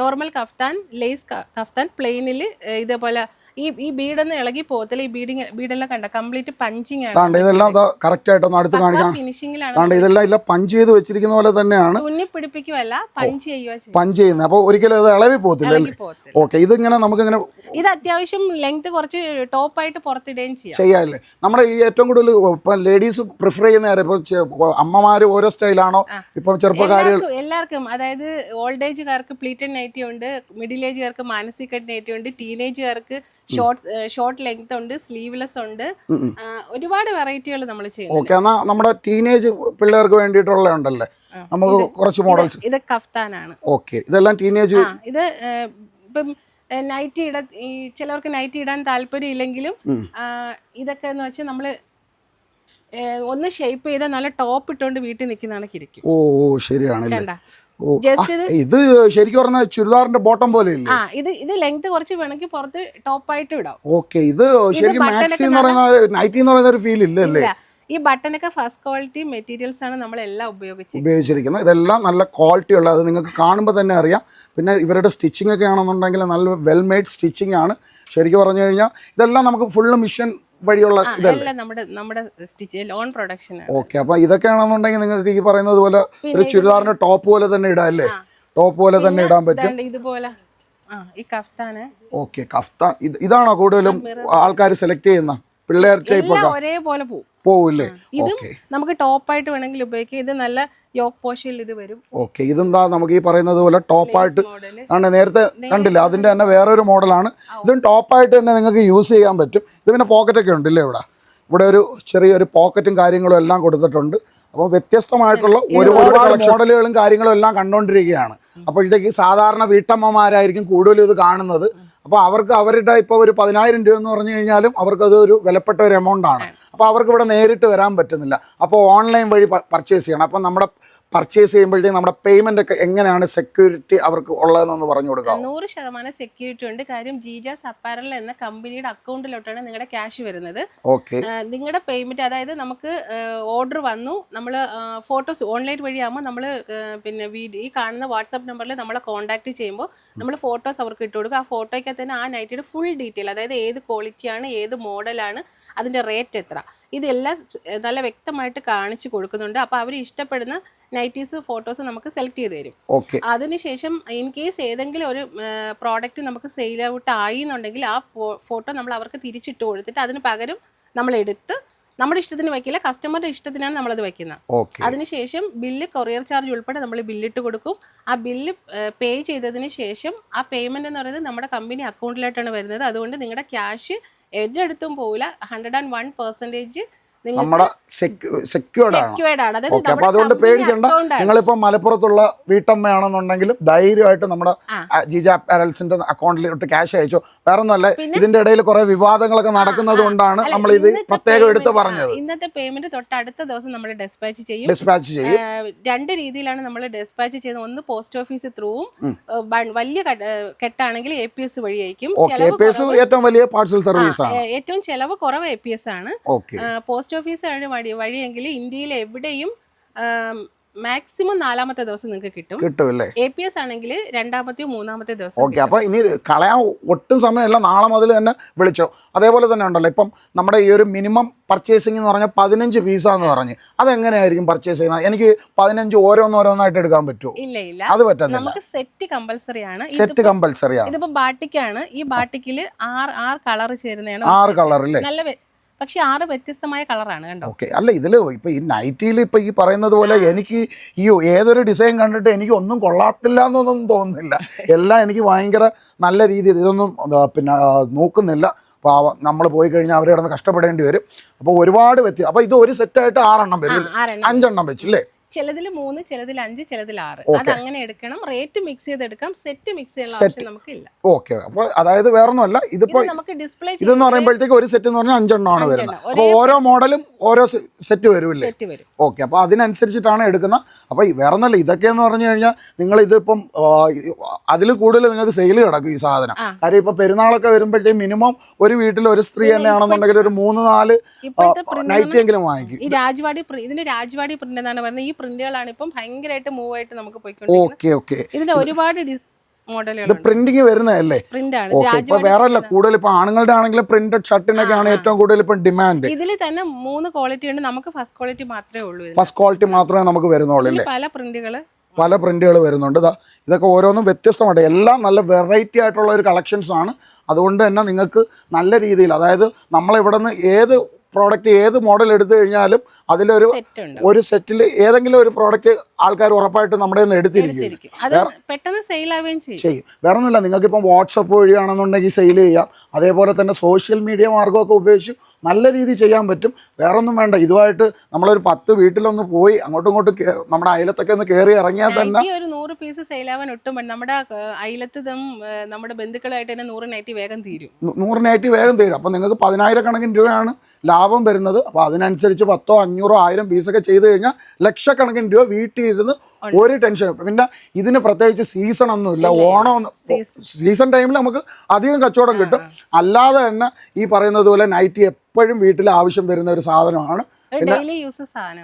നോർമൽ കഫ്താൻ ലേസ് കഫ്താൻ പ്ലെയിനിൽ ഇതേപോലെ ഈ ഈ ബീഡൊന്നും ഇളകി പോകത്തില്ല. ഈ ബീഡിങ് ബീഡെല്ലാം കണ്ട കംപ്ലീറ്റ് പഞ്ചിങ് ആണ്. ഇതെല്ലാം കറക്റ്റ് ആയിട്ട് ഒന്ന് അടുത്ത് കാണിക്കാം. ഫിനിഷിങ്ങിലാണ് താണ്ട് ഇതെല്ലാം ഇല്ല പഞ്ച് ചെയ്ത് വെച്ചിരിക്കുന്ന പോലെ തന്നെയാണ്. തുന്നി പിടിപ്പിക്കുമല്ല പഞ്ച് ചെയ്യുക പഞ്ച് ചെയ്യുന്നത്. അപ്പോൾ ഒരിക്കലും ഇത് ഇളവി പോകത്തില്ല ഓക്കെ ഇതിങ്ങനെ നമുക്കിങ്ങനെ ഇത് അത്യാവശ്യം ലെങ്ത് കുറച്ച് ടോപ്പായിട്ട് പുറത്തിടുകയും ചെയ്യാം. ചെയ്യാല്ലേ നമ്മുടെ ഈ ഏറ്റവും കൂടുതൽ ഇപ്പം ലേഡീസ് പ്രിഫർ ചെയ്യുന്ന ആരാ? ഇപ്പം അമ്മമാർ ഓരോ സ്റ്റൈലാണോ ഇപ്പം ചെറുപ്പക്കാരികൾ എല്ലാവർക്കും അതായത് ഓൾഡ് ഏജുകാർക്ക് പ്ലീറ്റഡ് നൈറ്റി ഉണ്ട് മിഡിൽ ഏജുകാർക്ക് മാനസിക നൈറ്റി ഉണ്ട് ടീനേജുകാർക്ക് ഷോർട്ട് ഷോർട്ട് ലെങ്ത് ഉണ്ട് സ്ലീവ്ലെസ് ഉണ്ട്. ഒരുപാട് വെറൈറ്റികൾ നമ്മൾ ഓക്കെ എന്നാൽ നമ്മുടെ ടീനേജ് പിള്ളേർക്ക് വേണ്ടിയിട്ടുള്ള ഉണ്ടല്ലേ? നമുക്ക് കുറച്ച് മോഡൽസ് ഇത് കഫ്താനാണ്. ഓക്കെ ഇതെല്ലാം ടീനേജ് ഇത് ഇപ്പം നൈറ്റി ഇട ഈ ചിലർക്ക് നൈറ്റി ഇടാൻ താല്പര്യം ഇല്ലെങ്കിലും ഇതൊക്കെ എന്ന് വെച്ചാൽ നമ്മൾ ഒന്ന് ഷേപ്പ് ചെയ്ത നല്ല ടോപ്പ് ഇട്ടുകൊണ്ട് വീട്ടിൽ നിൽക്കുന്നതാണ് ഇരിക്കും ഓ ശരിയാണ് ഇത് ശരിക്കും പറഞ്ഞാൽ ചുരിദാറിന്റെ ബോട്ടം പോലെ ഇല്ലേ? ആ ഇത് ഇത് ലെങ്ത് കുറച്ച് വേണമെങ്കിൽ പുറത്ത് ടോപ്പ് ആയിട്ട് ഇടാം. ഓക്കെ ഇത് ശരിക്കും മാക്സി എന്ന് പറയുന്ന നൈറ്റി എന്ന് പറയുന്ന ഒരു ഫീൽ ഇല്ലല്ലേ ഇല്ല. ഈ ബട്ടനൊക്കെ ഫസ്റ്റ് ക്വാളിറ്റി മെറ്റീരിയൽസ് ആണ് നമ്മളെല്ലാം ഉപയോഗിച്ചത് ഉപയോഗിച്ചിരിക്കുന്നത്. ഇതെല്ലാം നല്ല ക്വാളിറ്റി ഉള്ള അത് നിങ്ങൾക്ക് കാണുമ്പോൾ തന്നെ അറിയാം. പിന്നെ ഇവരുടെ സ്റ്റിച്ചിങ് ഒക്കെ ആണെന്നുണ്ടെങ്കിൽ നല്ല വെൽ മെയ്ഡ് സ്റ്റിച്ചിങ് ആണ്. ശരിക്കും പറഞ്ഞു കഴിഞ്ഞാൽ ഇതെല്ലാം നമുക്ക് ഫുള്ള് മിഷൻ വഴിയുള്ള ഇതല്ലേ? നമ്മുടെ നമ്മുടെ സ്റ്റിച്ച് ലോൺ പ്രൊഡക്ഷൻ ഓക്കെ അപ്പൊ ഇതൊക്കെ ആണെന്നുണ്ടെങ്കിൽ നിങ്ങൾക്ക് ഈ പറയുന്നത് പോലെ ഒരു ചുരിദാറിന്റെ ടോപ്പ് പോലെ തന്നെ ഇടാം അല്ലേ? ടോപ്പ് പോലെ തന്നെ ഇടാൻ പറ്റും. ഇതുപോലെ ഓക്കെ കഫ്താൻ. ഇതാണോ കൂടുതലും ആൾക്കാർ സെലക്ട് ചെയ്യുന്ന? പിള്ളേർ ടൈപ്പ് ഒക്കെ ഒരേപോലെ പോവും. പോവില്ലേ? ഇതും ഓക്കെ. നമുക്ക് ടോപ്പായിട്ട് വേണമെങ്കിൽ ഉപയോഗിക്കാം. ഇത് നല്ല യോക്ക് പോഷയിൽ ഇത് വരും. ഓക്കെ. ഇതെന്താ നമുക്ക് ഈ പറയുന്നത് പോലെ ടോപ്പായിട്ട് ആണ്. നേരത്തെ കണ്ടില്ല. അതിന്റെ തന്നെ വേറൊരു മോഡലാണ്. ഇതും ടോപ്പായിട്ട് തന്നെ നിങ്ങൾക്ക് യൂസ് ചെയ്യാൻ പറ്റും. ഇത് പിന്നെ പോക്കറ്റൊക്കെ ഉണ്ടല്ലേ ഇവിടെ? ഇവിടെ ഒരു ചെറിയൊരു പോക്കറ്റും കാര്യങ്ങളും എല്ലാം കൊടുത്തിട്ടുണ്ട്. അപ്പോൾ വ്യത്യസ്തമായിട്ടുള്ള ഒരുപാട് മോഡലുകളും കാര്യങ്ങളും എല്ലാം കണ്ടുകൊണ്ടിരിക്കുകയാണ് അപ്പോഴത്തേക്ക് സാധാരണ വീട്ടമ്മമാരായിരിക്കും കൂടുതലും ഇത് കാണുന്നത്. അപ്പോൾ അവർക്ക് അവരുടെ ഇപ്പോൾ ഒരു പതിനായിരം രൂപ എന്ന് പറഞ്ഞു കഴിഞ്ഞാലും അവർക്കത് ഒരു വിലപ്പെട്ട ഒരു എമൗണ്ട് ആണ്. അപ്പോൾ അവർക്ക് ഇവിടെ നേരിട്ട് വരാൻ പറ്റുന്നില്ല. അപ്പോൾ ഓൺലൈൻ വഴി പർച്ചേസ് ചെയ്യണം. അപ്പോൾ നമ്മുടെ പർച്ചേസ് ചെയ്യുമ്പോഴത്തേക്ക് നമ്മുടെ പേയ്മെന്റ് ഒക്കെ എങ്ങനെയാണ് സെക്യൂരിറ്റി അവർക്ക് ഉള്ളതെന്നൊന്ന് പറഞ്ഞു കൊടുക്കാം നൂറ് ശതമാനം സെക്യൂരിറ്റി ഉണ്ട്. കാര്യം ജീജാസ് അപ്പാരൽ എന്ന കമ്പനിയുടെ അക്കൗണ്ടിലോട്ടാണ് നിങ്ങളുടെ ക്യാഷ് വരുന്നത്. ഓക്കെ. നിങ്ങളുടെ പേയ്മെന്റ് അതായത് നമുക്ക് ഓർഡർ വന്നു. നമ്മൾ ഫോട്ടോസ് ഓൺലൈൻ വഴിയാകുമ്പോൾ നമ്മൾ പിന്നെ വീഡിയോ ഈ കാണുന്ന വാട്സാപ്പ് നമ്പറിൽ നമ്മളെ കോൺടാക്ട് ചെയ്യുമ്പോൾ നമ്മൾ ഫോട്ടോസ് അവർക്ക് ഇട്ട് കൊടുക്കും. ആ ഫോട്ടോയ്ക്കകത്ത് തന്നെ ആ നൈറ്റിയുടെ ഫുൾ ഡീറ്റെയിൽ അതായത് ഏത് ക്വാളിറ്റിയാണ് ഏത് മോഡലാണ് അതിന്റെ റേറ്റ് എത്ര. ഇതെല്ലാം നല്ല വ്യക്തമായിട്ട് കാണിച്ചു കൊടുക്കുന്നുണ്ട്. അപ്പോൾ അവർ ഇഷ്ടപ്പെടുന്ന നൈറ്റീസ് ഫോട്ടോസ് നമുക്ക് സെലക്ട് ചെയ്ത് തരും. ഓക്കെ. അതിനുശേഷം ഇൻ കേസ് ഏതെങ്കിലും ഒരു പ്രോഡക്റ്റ് നമുക്ക് സെയിൽ ഔട്ട് ആയി എന്നുണ്ടെങ്കിൽ ആ ഫോട്ടോ നമ്മൾ അവർക്ക് തിരിച്ചിട്ട് കൊടുത്തിട്ട് അതിന് പകരം നമ്മൾ എടുത്ത് നമ്മുടെ ഇഷ്ടത്തിന് വയ്ക്കില്ല കസ്റ്റമറുടെ ഇഷ്ടത്തിനാണ് നമ്മളത് വയ്ക്കുന്നത് അതിനുശേഷം ബില്ല് കൊറിയർ ചാർജ് ഉൾപ്പെടെ നമ്മൾ ബില്ലിട്ട് കൊടുക്കും. ആ ബില്ല് പേ ചെയ്തതിന് ശേഷം ആ പേയ്മെന്റ് എന്ന് പറയുന്നത് നമ്മുടെ കമ്പനി അക്കൗണ്ടിലായിട്ടാണ് വരുന്നത്. അതുകൊണ്ട് നിങ്ങളുടെ ക്യാഷ് എന്റെ അടുത്തും പോവില്ല. ഹൺഡ്രഡ് ആൻഡ് വൺ പെർസെന്റേജ് നമ്മുടെ സെക്യൂർഡ് ആണ്? ഓക്കെ അപ്പൊ അതുകൊണ്ട് പേടിക്കണ്ട. നിങ്ങളിപ്പോ മലപ്പുറത്തുള്ള വീട്ടമ്മയാണെന്നുണ്ടെങ്കിലും ധൈര്യമായിട്ട് നമ്മുടെ. ജിജ പാരൽസിന്റെ അക്കൗണ്ടിലോട്ട് ക്യാഷ് അയച്ചോ. വേറെ ഒന്നല്ല ഇതിന്റെ ഇടയിൽ കുറെ വിവാദങ്ങളൊക്കെ നടക്കുന്നത് കൊണ്ടാണ് നമ്മൾ ഇത് പ്രത്യേകം എടുത്ത് പറഞ്ഞത്. ഇന്നത്തെ പേയ്മെന്റ് തൊട്ട് അടുത്ത ദിവസം നമ്മൾ ഡിസ്പാച്ച് ചെയ്യും. ഡിസ്പാച്ച് ചെയ്യും. രണ്ട് രീതിയിലാണ് നമ്മൾ ഡിസ്പാച്ച് ചെയ്യുന്നത്. ഒന്ന് പോസ്റ്റ് ഓഫീസ് ത്രൂവും വലിയ കെട്ടാണെങ്കിൽ എ പി എസ് വഴി അയക്കും. ഏറ്റവും വലിയ പാർസൽ സർവീസ് ആണ്. ഏറ്റവും ചെലവ് കുറവ് എ പി എസ് ആണ്. ഓക്കെ പോസ്റ്റ് ഓഫീസ് വഴി വഴി- വഴിയെങ്കിൽ ഇന്ത്യയിൽ എവിടെയും മാക്സിമം നാലാമത്തെ ദിവസം നിങ്ങൾക്ക് കിട്ടും. കിട്ടും അല്ലേ? എ പി എസ് ആണെങ്കിൽ രണ്ടാമത്തെയും മൂന്നാമത്തെ ദിവസം ഓക്കെ അപ്പോൾ ഇനി കളയാൻ ഒട്ടും സമയമില്ല. നാളെ മുതൽ തന്നെ വിളിച്ചോ. അതേപോലെ തന്നെ ഉണ്ടല്ലോ ഇപ്പം നമ്മുടെ ഈ ഒരു മിനിമം പർച്ചേസിംഗ് എന്ന് പറഞ്ഞാൽ പതിനഞ്ച് പീസാന്ന് പറഞ്ഞു. അതെങ്ങനെയായിരിക്കും പർച്ചേസ് ചെയ്യുന്നത്? എനിക്ക് പതിനഞ്ച് ഓരോന്നോരോന്നായിട്ട് എടുക്കാൻ പറ്റുമോ ഇല്ല ഇല്ല. അത് പറ്റുന്നില്ല നമുക്ക് സെറ്റ് കമ്പൽസറി ആണ്. സെറ്റ് കമ്പൽസറി ആണ്. ഇതിപ്പോ ബാട്ടിക്കാണ്. ഈ ബാട്ടിക്കിൽ ആറ് ആറ് കളർ ചേരുന്നതാണ് ആറ് കളർ അല്ലേ നല്ല പക്ഷെ ആറ് വ്യത്യസ്തമായ കളറാണ് കണ്ടോ? ഓക്കെ. അല്ല ഇതിൽ ഇപ്പൊ ഈ നൈറ്റിയിൽ ഇപ്പൊ ഈ പറയുന്നത് പോലെ എനിക്ക് ഈ ഏതൊരു ഡിസൈൻ കണ്ടിട്ട് എനിക്ക് ഒന്നും കൊള്ളാത്തില്ല എന്നൊന്നും തോന്നുന്നില്ല. എല്ലാം എനിക്ക് ഭയങ്കര നല്ല രീതിയിൽ ഇതൊന്നും പിന്നെ നോക്കുന്നില്ല. നമ്മൾ പോയി കഴിഞ്ഞാൽ അവർ കിടന്ന് കഷ്ടപ്പെടേണ്ടി വരും. അപ്പോൾ ഒരുപാട് വ്യത്യാസം അപ്പോൾ ഇത് ഒരു സെറ്റായിട്ട് ആറെണ്ണം വരും അഞ്ചെണ്ണം വെച്ചില്ലേ ചിലതിൽ മൂന്ന് ചിലതിൽ അഞ്ച് ചിലതിൽ ആറ്. അത് അങ്ങനെ എടുക്കണം. റേറ്റ് മിക്സ് ചെയ്തെടുക്കാം. Set mix Set. ഓപ്ഷൻ നമുക്കില്ല. ഓക്കെ അപ്പൊ അതായത് വേറൊന്നുമല്ല. ഇതിപ്പോ ഇത് നമുക്ക് ഡിസ്പ്ലേ ഇതെന്ന് പറയുമ്പോഴത്തേക്ക് ഒരു സെറ്റ് എന്ന് പറഞ്ഞാൽ അഞ്ചെണ്ണമാണ് വരുന്നത്. അപ്പോൾ ഓരോ മോഡലും ഓരോ സെറ്റ് വരുമല്ലേ? സെറ്റ് വരും. ഓക്കെ അപ്പോൾ അതിനനുസരിച്ചിട്ടാണ് എടുക്കുന്നത്. അപ്പോൾ വേറെ ഒന്നല്ല ഇതൊക്കെ എന്ന് പറഞ്ഞു കഴിഞ്ഞാൽ നിങ്ങൾ ഇതിപ്പം അതിൽ കൂടുതൽ നിങ്ങൾക്ക് സെയിൽ കിടക്കും ഈ സാധനം. കാര്യം ഇപ്പൊ പെരുന്നാളൊക്കെ വരുമ്പോഴത്തേക്കും മിനിമം ഒരു വീട്ടിൽ ഒരു സ്ത്രീ തന്നെയാണെന്നുണ്ടെങ്കിൽ ഒരു മൂന്ന് നാല് നൈറ്റ് എങ്കിലും വാങ്ങിക്കും. ഈ രാജ്വാടി ഇതിന്റെ ഇതിന് രാജ്വാടി പ്രിന്റ് എന്നാണ് പറയുന്നത്. ഈ പ്രിന്റുകളാണ് ഇപ്പം ഭയങ്കരമായിട്ട് മൂവ് ആയിട്ട് നമുക്ക് പോയിക്കൊണ്ടിരിക്കുന്നത്. ഇതിന്റെ ഒരുപാട് ഇത് പ്രിന്റിംഗ് പ്രിന്റിങ് വരുന്നതല്ലേ ആണ്. വേറെ കൂടുതൽ ഇപ്പൊ ആണുങ്ങളുടെ ആണെങ്കിൽ പ്രിന്റഡ് ഷർട്ടിനൊക്കെയാണ് ഏറ്റവും കൂടുതൽ ഇപ്പൊ ഡിമാൻഡ് ഇതിൽ തന്നെ മൂന്ന് ക്വാളിറ്റി ഉണ്ട്. നമുക്ക് ഫസ്റ്റ് ക്വാളിറ്റി മാത്രമേ ഉള്ളൂ ഫസ്റ്റ് ക്വാളിറ്റി മാത്രമേ നമുക്ക് വരുന്നുള്ളൂ പല പ്രിന്റുകൾ പല പ്രിന്റുകൾ വരുന്നുണ്ട്. ഇതാ ഇതൊക്കെ ഓരോന്നും വ്യത്യസ്തമായിട്ട് എല്ലാം നല്ല വെറൈറ്റി ആയിട്ടുള്ള ഒരു കളക്ഷൻസ് ആണ്. അതുകൊണ്ട് തന്നെ നിങ്ങൾക്ക് നല്ല രീതിയിൽ അതായത് നമ്മളിവിടെ നിന്ന് ഏത് പ്രോഡക്റ്റ് ഏത് മോഡൽ എടുത്തു കഴിഞ്ഞാലും അതിലൊരു ഒരു സെറ്റിൽ ഏതെങ്കിലും ഒരു പ്രോഡക്റ്റ് ആൾക്കാർ ഉറപ്പായിട്ട് നമ്മുടെ നിന്ന് എടുത്തിരിക്കും. പെട്ടെന്ന് സെയിൽ ആവുകയും ചെയ്യും. വേറെ ഒന്നുമില്ല. നിങ്ങൾക്കിപ്പം വാട്സപ്പ് വഴിയാണെന്നുണ്ടെങ്കിൽ സെയിൽ ചെയ്യാം. അതേപോലെ തന്നെ സോഷ്യൽ മീഡിയ മാർഗമൊക്കെ ഉപയോഗിച്ച് നല്ല രീതിയിൽ ചെയ്യാൻ പറ്റും. വേറെ ഒന്നും വേണ്ട. ഇതുമായിട്ട് നമ്മളൊരു പത്ത് വീട്ടിലൊന്ന് പോയി അങ്ങോട്ടും ഇങ്ങോട്ടും നമ്മുടെ അയലത്തൊക്കെ ഒന്ന് കയറി ഇറങ്ങിയാൽ തന്നെ ഒരു നൂറ് പീസ് സെയിൽ ആവാൻ ഒട്ടും നമ്മുടെ അയലത്തും നമ്മുടെ ബന്ധുക്കളായിട്ട് തന്നെ നൂറ് നൈറ്റി വേഗം തീരും. നൂറ് നൈറ്റി വേഗം തീരും. അപ്പോൾ നിങ്ങൾക്ക് പതിനായിരക്കണക്കിന് രൂപയാണ് ലാഭം വരുന്നത്. അപ്പോൾ അതിനനുസരിച്ച് പത്തോ അഞ്ഞൂറോ ആയിരം പീസൊക്കെ ചെയ്ത് കഴിഞ്ഞാൽ ലക്ഷക്കണക്കിന് രൂപ വീട്ടിൽ ഇരുന്ന് ഒരു ടെൻഷൻ പിന്നെ ഇതിന് പ്രത്യേകിച്ച് സീസൺ ഒന്നുമില്ല. ഓണം സീസൺ ടൈമിൽ നമുക്ക് അധികം കച്ചവടം കിട്ടും. അല്ലാതെ തന്നെ ഈ പറയുന്നത് പോലെ നൈറ്റി എപ്പോഴും വീട്ടിൽ ആവശ്യം വരുന്ന ഒരു സാധനമാണ്. പിന്നെ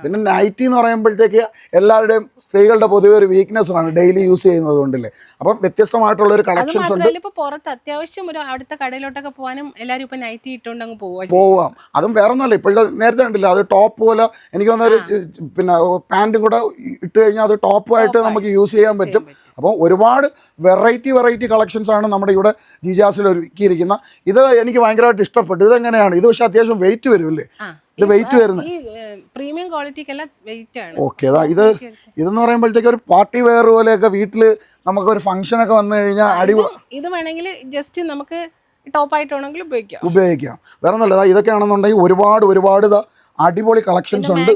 പിന്നെ നൈറ്റി എന്ന് പറയുമ്പോഴത്തേക്ക് എല്ലാവരുടെയും സ്ത്രീകളുടെ പൊതുവെ ഒരു വീക്ക്നെസ് ആണ് ഡെയിലി യൂസ് ചെയ്യുന്നത് കൊണ്ടല്ലേ. അപ്പം വ്യത്യസ്തമായിട്ടുള്ള ഒരു കളക്ഷൻസ് ഉണ്ട്. ഇപ്പൊ പുറത്ത് അത്യാവശ്യം ഒരു അടുത്ത കടയിലോട്ടൊക്കെ പോകാനും എല്ലാരും ഇപ്പൊ നൈറ്റി ഇട്ടുകൊണ്ട് അങ്ങ് പോവുക പോവാം. അതും വേറെ ഒന്നുമല്ല ഇപ്പോഴത്തെ നേരത്തെ കണ്ടില്ല അത് ടോപ്പ് പോലെ എനിക്ക് തോന്നുന്ന ഒരു പിന്നെ പാന്റും കൂടെ ഇട്ട് കഴിഞ്ഞാൽ അത് ടോപ്പുമായിട്ട് നമുക്ക് യൂസ് ചെയ്യാൻ പറ്റും. അപ്പോൾ ഒരുപാട് വെറൈറ്റി വെറൈറ്റി കളക്ഷൻസ് ആണ് നമ്മുടെ ഇവിടെ ജിജാസിൽ ഒരുക്കിയിരിക്കുന്ന ഇത് എനിക്ക് ഭയങ്കരമായിട്ട് ഇഷ്ടപ്പെട്ടു. ഇതെങ്ങനെയാണ്? ഇത് പക്ഷേ അത്യാവശ്യം വെയിറ്റ് വരുമല്ലേ? ഇത് വെയിറ്റ് വരുന്നത്. പ്രീമിയം ക്വാളിറ്റിക്കെല്ലാം വെയിറ്റ് ആണ്. ഓക്കെ അതാ ഇത് ഇതെന്ന് പറയുമ്പോഴത്തേക്ക് ഒരു പാർട്ടി വെയർ പോലെയൊക്കെ വീട്ടിൽ നമുക്ക് ഒരു ഫംഗ്ഷൻ ഒക്കെ വന്നു കഴിഞ്ഞാൽ അടി ഇത് വേണമെങ്കിൽ ജസ്റ്റ് നമുക്ക് ടോപ്പായിട്ട് വേണമെങ്കിൽ ഉപയോഗിക്കാം. ഉപയോഗിക്കാം. വേറെ ഇതൊക്കെ ആണെന്നുണ്ടെങ്കിൽ ഒരുപാട് ഒരുപാട് അടിപൊളി കളക്ഷൻസ് ഉണ്ട്.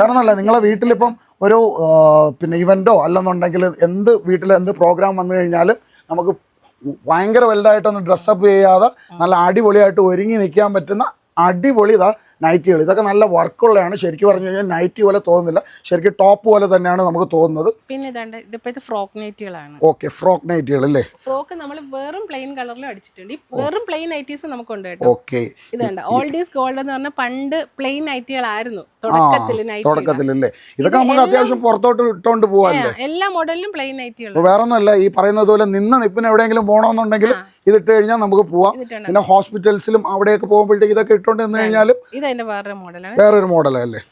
വേറെ നല്ല നിങ്ങളെ വീട്ടിലിപ്പം ഒരു പിന്നെ ഇവന്റോ അല്ലെന്നുണ്ടെങ്കിൽ എന്ത് വീട്ടിൽ എന്ത് പ്രോഗ്രാം വന്നു കഴിഞ്ഞാലും നമുക്ക് ഭയങ്കര വലുതായിട്ടൊന്ന് ഡ്രസ്സപ്പ് ചെയ്യാതെ നല്ല അടിപൊളിയായിട്ട് ഒരുങ്ങി നിൽക്കാൻ പറ്റുന്ന അടിപൊളി ഇതാ നൈറ്റികൾ ഇതൊക്കെ നല്ല വർക്കുള്ളതാണ് ശരിക്കും പറഞ്ഞു കഴിഞ്ഞാൽ നൈറ്റി പോലെ തോന്നുന്നില്ല. ശരിക്കും ടോപ്പ് പോലെ തന്നെയാണ് നമുക്ക് തോന്നുന്നത്. പിന്നെ ഇതാണ്ട് ഇതിപ്പോഴത്തെ ഫ്രോക്ക് നൈറ്റികളാണ് ഓക്കെ ഫ്രോക്ക് നൈറ്റികൾ അല്ലേ? ഫ്രോക്ക് നമ്മൾ വെറും പ്ലെയിൻ കളറിലും അടിച്ചിട്ടുണ്ട്. വെറും പ്ലെയിൻ നൈറ്റീസ് നമുക്കുണ്ട് കേട്ടോ. ഓക്കെ ഇതുണ്ട്. ഓൾഡ് ഈസ് ഗോൾഡ് എന്ന് പറഞ്ഞാൽ പണ്ട് പ്ലെയിൻ നൈറ്റികളായിരുന്നു തുടക്കത്തിലല്ലേ ഇതൊക്കെ നമുക്ക് അത്യാവശ്യം പുറത്തോട്ട് ഇട്ടുകൊണ്ട് പോവാല്ലേ? എല്ലാ മോഡലിലും പ്ലെയിൻ നൈറ്റികൾ വേറെ ഒന്നുമല്ല ഈ പറയുന്നത് പോലെ നിന്ന നിപ്പിന് എവിടെയെങ്കിലും പോകണമെന്നുണ്ടെങ്കിൽ ഇതിട്ട് കഴിഞ്ഞാൽ നമുക്ക് പോവാം. പിന്നെ ഹോസ്പിറ്റൽസിലും അവിടെയൊക്കെ പോകുമ്പോഴത്തേക്ക് ഇതൊക്കെ ഇട്ടുകൊണ്ട് നിന്ന് കഴിഞ്ഞാലും വേറൊരു മോഡലല്ലേ?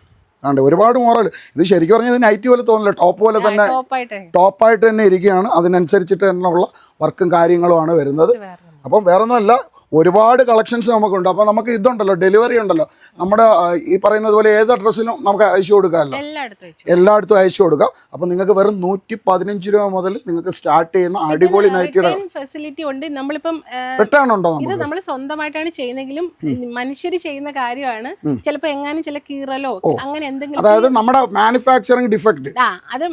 ആണ്ട് ഒരുപാട് മോഡൽ. ഇത് ശരിക്കും പറഞ്ഞാൽ ഇത് നൈറ്റ് പോലെ തോന്നില്ല ടോപ്പ് പോലെ തന്നെ ടോപ്പായിട്ട് തന്നെ ഇരിക്കുകയാണ്. അതിനനുസരിച്ചിട്ട് തന്നെയുള്ള വർക്കും കാര്യങ്ങളുമാണ് വരുന്നത്. അപ്പം വേറെ ഒന്നുമല്ല ഒരുപാട് കളക്ഷൻസ് നമുക്കുണ്ട്. അപ്പോൾ നമുക്ക് ഇതുണ്ടല്ലോ ഡെലിവറി ഉണ്ടല്ലോ. നമ്മുടെ ഈ പറയുന്നത് പോലെ ഏത് അഡ്രസ്സിലും നമുക്ക് അയച്ചു കൊടുക്കാമല്ലോ. എല്ലായിടത്തും അയച്ചു കൊടുക്കാം. അപ്പോൾ നിങ്ങൾക്ക് വെറും നൂറ്റി പതിനഞ്ച് രൂപ മുതൽ നിങ്ങൾക്ക് സ്റ്റാർട്ട് ചെയ്യുന്ന അടിപൊളി നൈറ്റിയുടെ ഫെസിലിറ്റി ഉണ്ട്. നമ്മളിപ്പം റിട്ടേൺ ഉണ്ടോ ഇത് നമ്മൾ സ്വന്തമായിട്ടാണ് ചെയ്യുന്നെങ്കിലും മനുഷ്യർ ചെയ്യുന്ന കാര്യമാണ്. ചിലപ്പോൾ എങ്ങാനും ചില കീറലോ അങ്ങനെ എന്തെങ്കിലും അതായത് നമ്മുടെ മാനുഫാക്ചറിങ് ഡിഫക്റ്റ് ആ അത്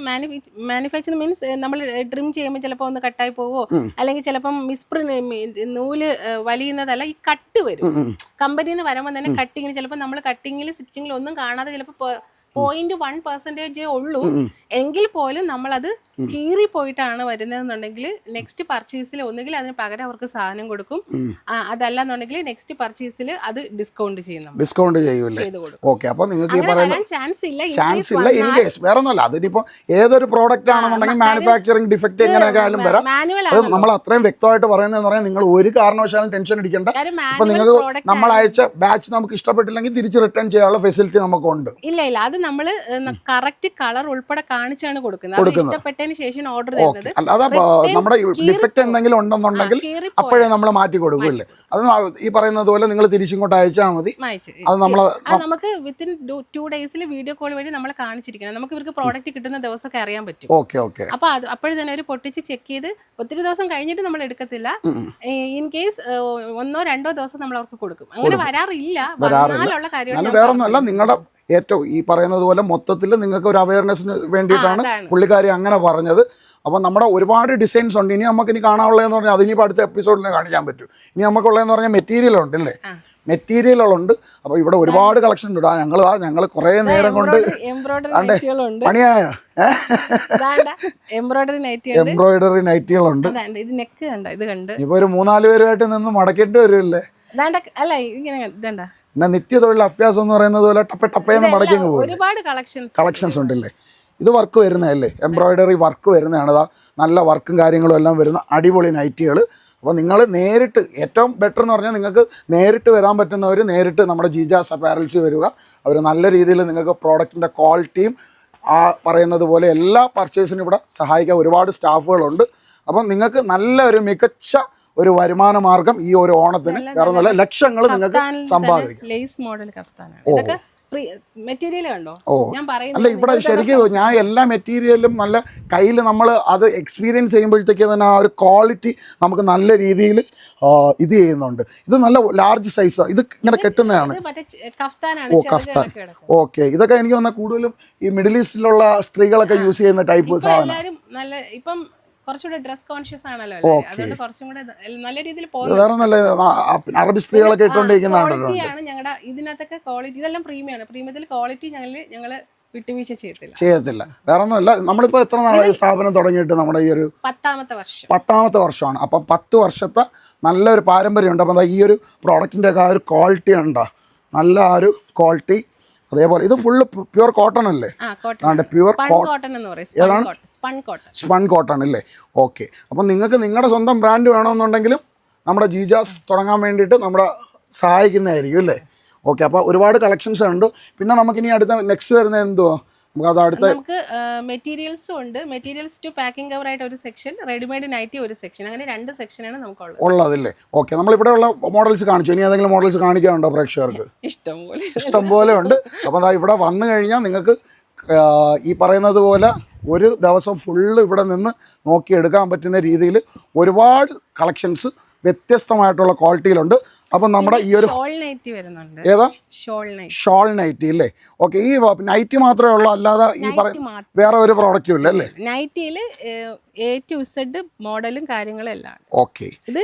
മാനുഫാക്ചർ മീൻസ് നമ്മൾ ട്രിം ചെയ്യുമ്പോൾ ചിലപ്പോൾ ഒന്ന് കട്ടായി പോവോ? അല്ലെങ്കിൽ ചിലപ്പം മിസ്പ്രിന്റ് നൂൽ ഏഹ്, വലിയുന്നതല്ല ഈ കട്ട് വരും. കമ്പനിയിൽ നിന്ന് വരുമ്പോൾ തന്നെ കട്ടിങ്ങിന് ചിലപ്പോൾ നമ്മൾ കട്ടിങ്ങിൽ സ്റ്റിച്ചിങ്ങിൽ ഒന്നും കാണാതെ ചിലപ്പോൾ പോയിന്റ് വൺ പെർസെന്റേജേ ഉള്ളൂ. എങ്കിൽ പോലും നമ്മളത് കീറി പോയിട്ടാണ് വരുന്നതെന്നുണ്ടെങ്കിൽ നെക്സ്റ്റ് പർച്ചേസിൽ ഒന്നുകിൽ അതിന് പകരം അവർക്ക് സാധനം കൊടുക്കും. അതല്ല എന്നുണ്ടെങ്കിൽ നെക്സ്റ്റ് പർച്ചേസിൽ അത് ഡിസ്കൗണ്ട് ചെയ്യുന്നു ഡിസ്കൗണ്ട് ചെയ്യൂലേ ഓക്കെ അപ്പോൾ നിങ്ങൾക്ക് ചാൻസ് ഇല്ല. ചാൻസ് ഇല്ല ഇൻ കേസ് വേറെ ഒന്നുമല്ല അതിനിപ്പോ ഏതൊരു പ്രോഡക്റ്റ് ആണെന്നുണ്ടെങ്കിൽ മാനുഫാക്ചറിങ് ഡിഫക്റ്റ് എങ്ങനെയൊക്കെ ആയാലും വരാം. അത് നമ്മൾ അത്രയും വ്യക്തമായിട്ട് പറയുന്നതെന്ന് പറയാൻ നിങ്ങൾ ഒരു കാരണവശാലും ടെൻഷൻ അടിക്കണ്ട. അപ്പൊ നിങ്ങൾക്ക് നമ്മൾ അയച്ച ബാച്ച് നമുക്ക് ഇഷ്ടപ്പെട്ടില്ലെങ്കിൽ തിരിച്ച് റിട്ടേൺ ചെയ്യാനുള്ള ഫെസിലിറ്റി നമുക്കുണ്ട്. ഇല്ല ഇല്ല. അത് നമ്മൾ കറക്റ്റ് കളർ ഉൾപ്പെടെ കാണിച്ചാണ് കൊടുക്കുന്നത്. അത് ഇഷ്ടപ്പെട്ടതിന് ശേഷം ഓർഡർ ചെയ്തത് അല്ലാതെ നമ്മുടെ കീറി ഡിഫക്റ്റ് എന്തെങ്കിലും ഉണ്ടെന്നുണ്ടെങ്കിൽ അപ്പോഴേ നമ്മൾ മാറ്റി കൊടുക്കില്ലേ അത് ഈ പറയുന്നത് പോലെ നിങ്ങൾ തിരിച്ചിങ്ങോട്ട് അയച്ചാൽ മതി. അത് നമ്മൾ നമുക്ക് വിത്തിൻ ടു ഡേയ്സിൽ വീഡിയോ കോൾ വഴി നമ്മൾ കാണിച്ചിരിക്കണം. നമുക്ക് ഇവർക്ക് പ്രോഡക്റ്റ് കിട്ടുന്ന ദിവസമൊക്കെ അറിയാൻ പറ്റും. ഓക്കെ ഓക്കെ അപ്പൊ അത് അപ്പോഴും തന്നെ ഒരു പൊട്ടിച്ച് ചെക്ക് ചെയ്ത് ഒത്തിരി ദിവസം കഴിഞ്ഞിട്ട് നമ്മൾ എടുക്കത്തില്ല. ഇൻ കേസ് ഒന്നോ രണ്ടോ ദിവസം നമ്മൾ അവർക്ക് കൊടുക്കും. അങ്ങനെ വരാറില്ല. ഞാൻ നിങ്ങളുടെ ഏറ്റവും ഈ പറയുന്നത് പോലെ മൊത്തത്തിൽ നിങ്ങൾക്ക് ഒരു അവയർനെസ്സിന് വേണ്ടിയിട്ടാണ് ആ, പുള്ളിക്കാരി അങ്ങനെ പറഞ്ഞത്. അപ്പം നമ്മുടെ ഒരുപാട് ഡിസൈൻസ് ഉണ്ട്. ഇനി നമുക്ക് ഇനി കാണാനുള്ളതെന്ന് പറഞ്ഞാൽ അതിനിപ്പോൾ അടുത്ത എപ്പിസോഡിൽ കാണിക്കാൻ പറ്റും. ഇനി നമുക്കുള്ളതെന്ന് പറഞ്ഞാൽ മെറ്റീരിയൽ ഉണ്ട് അല്ലേ? ആ. മെറ്റീരിയലുകളുണ്ട് അപ്പോൾ ഇവിടെ ഒരുപാട് കളക്ഷൻ ഉണ്ട്. ഞങ്ങൾ ഞങ്ങൾ കുറേ നേരം കൊണ്ട് പണിയായ? എംബ്രോയിഡറി നൈറ്റികളുണ്ട് ഇപ്പോൾ ഒരു മൂന്നാൽ പേരുമായിട്ട് നിന്ന് മടക്കേണ്ടി വരുമല്ലേ അല്ല ഇങ്ങനെ ഇതണ്ട? പിന്നെ നിത്യ തൊഴിൽ അഭ്യാസം എന്ന് പറയുന്നത് പോലെ ടപ്പ ടപ്പേന്ന് മടക്കി പോകും ഒരുപാട് കളക്ഷൻസ് കളക്ഷൻസ് ഉണ്ടല്ലേ? ഇത് വർക്ക് വരുന്നതല്ലേ? എംബ്രോയിഡറി വർക്ക് വരുന്നതാണ്. അതാ നല്ല വർക്കും കാര്യങ്ങളും എല്ലാം വരുന്ന അടിപൊളി നൈറ്റികൾ അപ്പോൾ നിങ്ങൾ നേരിട്ട് ഏറ്റവും ബെറ്റർ എന്ന് പറഞ്ഞാൽ നിങ്ങൾക്ക് നേരിട്ട് വരാൻ പറ്റുന്നവർ നേരിട്ട് നമ്മുടെ ജീജാസ് അപ്പാരൽസ് വരിക. അവർ നല്ല രീതിയിൽ നിങ്ങൾക്ക് പ്രോഡക്റ്റിന്റെ ക്വാളിറ്റിയും ആ പറയുന്നത് പോലെ എല്ലാ പർച്ചേസിനും ഇവിടെ സഹായിക്കാൻ ഒരുപാട് സ്റ്റാഫുകളുണ്ട് അപ്പം നിങ്ങൾക്ക് നല്ല ഒരു മികച്ച ഒരു വരുമാന മാർഗം ഈ ഒരു ഓണത്തിന് കാരണം നല്ല ലക്ഷങ്ങൾ നിങ്ങൾക്ക് സമ്പാദിക്കാം. ലേസ് മോഡൽ കഫ്താനാണ് മെറ്റീരിയൽ കണ്ടോ? ഞാൻ അല്ല ഇവിടെ ശരിക്കും ഞാൻ എല്ലാ മെറ്റീരിയലും നല്ല കയ്യിൽ നമ്മൾ അത് എക്സ്പീരിയൻസ് ചെയ്യുമ്പോഴത്തേക്ക് തന്നെ ആ ഒരു ക്വാളിറ്റി നമുക്ക് നല്ല രീതിയിൽ ഇത് ചെയ്യുന്നുണ്ട്. ഇത് നല്ല ലാർജ് സൈസ് ഇത് ഇങ്ങനെ കെട്ടുന്നതാണ്. ഓ കഫ്താൻ. ഓക്കെ. ഇതൊക്കെ എനിക്ക് വന്ന കൂടുതലും ഈ മിഡിൽ ഈസ്റ്റിലുള്ള സ്ത്രീകളൊക്കെ യൂസ് ചെയ്യുന്ന ടൈപ്പ് സാധനം നല്ല ഇപ്പം കുറച്ചുകൂടെ ഡ്രസ് കോൺഷ്യസ് ആണല്ലോ എല്ലാവരും. അതുകൊണ്ട് കുറച്ചും കൂടെ ന- നല്ല രീതിയിൽ ഇത് പോകുന്നു വേറെ നല്ല ആ, ആ, പിന്നെ അറബി സ്ത്രീകളൊക്കെ ഇട്ടുകൊണ്ടിരിക്കുന്നതാണല്ലോ ക്വാളിറ്റിയാണ് ഞങ്ങളുടെ ഇതിനകത്തൊക്കെ ക്വാളിറ്റി ഇതെല്ലാം പ്രീമിയാണ് പ്രീമിയത്തിൽ ക്വാളിറ്റി ഞങ്ങൾ ഞങ്ങൾ വിട്ടുവീഴ്ച ചെയ്യത്തില്ല. ചെയ്യത്തില്ല. വേറെ ഒന്നുമല്ല നമ്മളിപ്പോൾ എത്ര നാളായി സ്ഥാപനം തുടങ്ങിയിട്ട് നമ്മുടെ ഈ ഒരു പത്താമത്തെ വർഷം. പത്താമത്തെ വർഷമാണ്. അപ്പം പത്ത് വർഷത്തെ നല്ലൊരു പാരമ്പര്യമുണ്ട്. അപ്പം ഈ ഒരു പ്രോഡക്റ്റിന്റെ ഒക്കെ ആ ഒരു ക്വാളിറ്റി ഉണ്ടോ? നല്ല ആ ഒരു ക്വാളിറ്റി അതേപോലെ ഇത് ഫുള്ള് പ്യുവർ കോട്ടൺ അല്ലേ? കോട്ടൺ പ്യുവർ കോട്ടൺ എന്ന് പറയും. സ്പൺ കോട്ടൺ അല്ലേ? ഓക്കെ അപ്പം നിങ്ങൾക്ക് നിങ്ങളുടെ സ്വന്തം ബ്രാൻഡ് വേണമെന്നുണ്ടെങ്കിലും നമ്മുടെ ജീജാസ് തുടങ്ങാൻ വേണ്ടിയിട്ട് നമ്മുടെ സഹായിക്കുന്നതായിരിക്കും അല്ലേ? ഓക്കെ അപ്പോൾ ഒരുപാട് കളക്ഷൻസ് ഉണ്ട്. പിന്നെ നമുക്കിനി അടുത്ത നെക്സ്റ്റ് വരുന്നത് എന്തുവാ? നമുക്ക് അത് അടുത്ത നമുക്ക് മെറ്റീരിയൽസും ഉണ്ട്. മെറ്റീരിയൽസ് ടു പാക്കിംഗ് കവർ ആയിട്ട് ഒരു സെക്ഷൻ റെഡിമെയ്ഡ് നൈറ്റി ഒരു സെക്ഷൻ അങ്ങനെ രണ്ട് സെക്ഷനാണ് നമുക്കുള്ളത്. ഉള്ളതല്ലേ? ഓക്കെ നമ്മളിവിടെ ഉള്ള മോഡൽസ് കാണിച്ചു. ഇനി ഏതെങ്കിലും മോഡൽസ് കാണിക്കാനുണ്ടോ പ്രേക്ഷകർക്ക്? ഇഷ്ടം പോലെ. ഇഷ്ടം പോലെ ഉണ്ട്. അപ്പോൾ ഇവിടെ വന്നു കഴിഞ്ഞാൽ നിങ്ങൾക്ക് ഈ പറയുന്നത് പോലെ ഒരു ദിവസം ഫുള്ള് ഇവിടെ നിന്ന് നോക്കിയെടുക്കാൻ പറ്റുന്ന രീതിയിൽ ഒരുപാട് കളക്ഷൻസ് വ്യത്യസ്തമായിട്ടുള്ള ക്വാളിറ്റിയിലുണ്ട് അപ്പം നമ്മുടെ ഈ ഒരു ഏതാ? ഷോൾ നൈറ്റി ഷോൾ നൈറ്റി അല്ലേ ഓക്കെ ഈ നൈറ്റി മാത്രമേ ഉള്ളൂ അല്ലാതെ ഈ പറയുന്ന വേറെ ഒരു പ്രോഡക്റ്റും ഇല്ല അല്ലേ? നൈറ്റിയിൽ എ ടു സെഡ് മോഡലും കാര്യങ്ങളും എല്ലാം ഓക്കെ ഇത്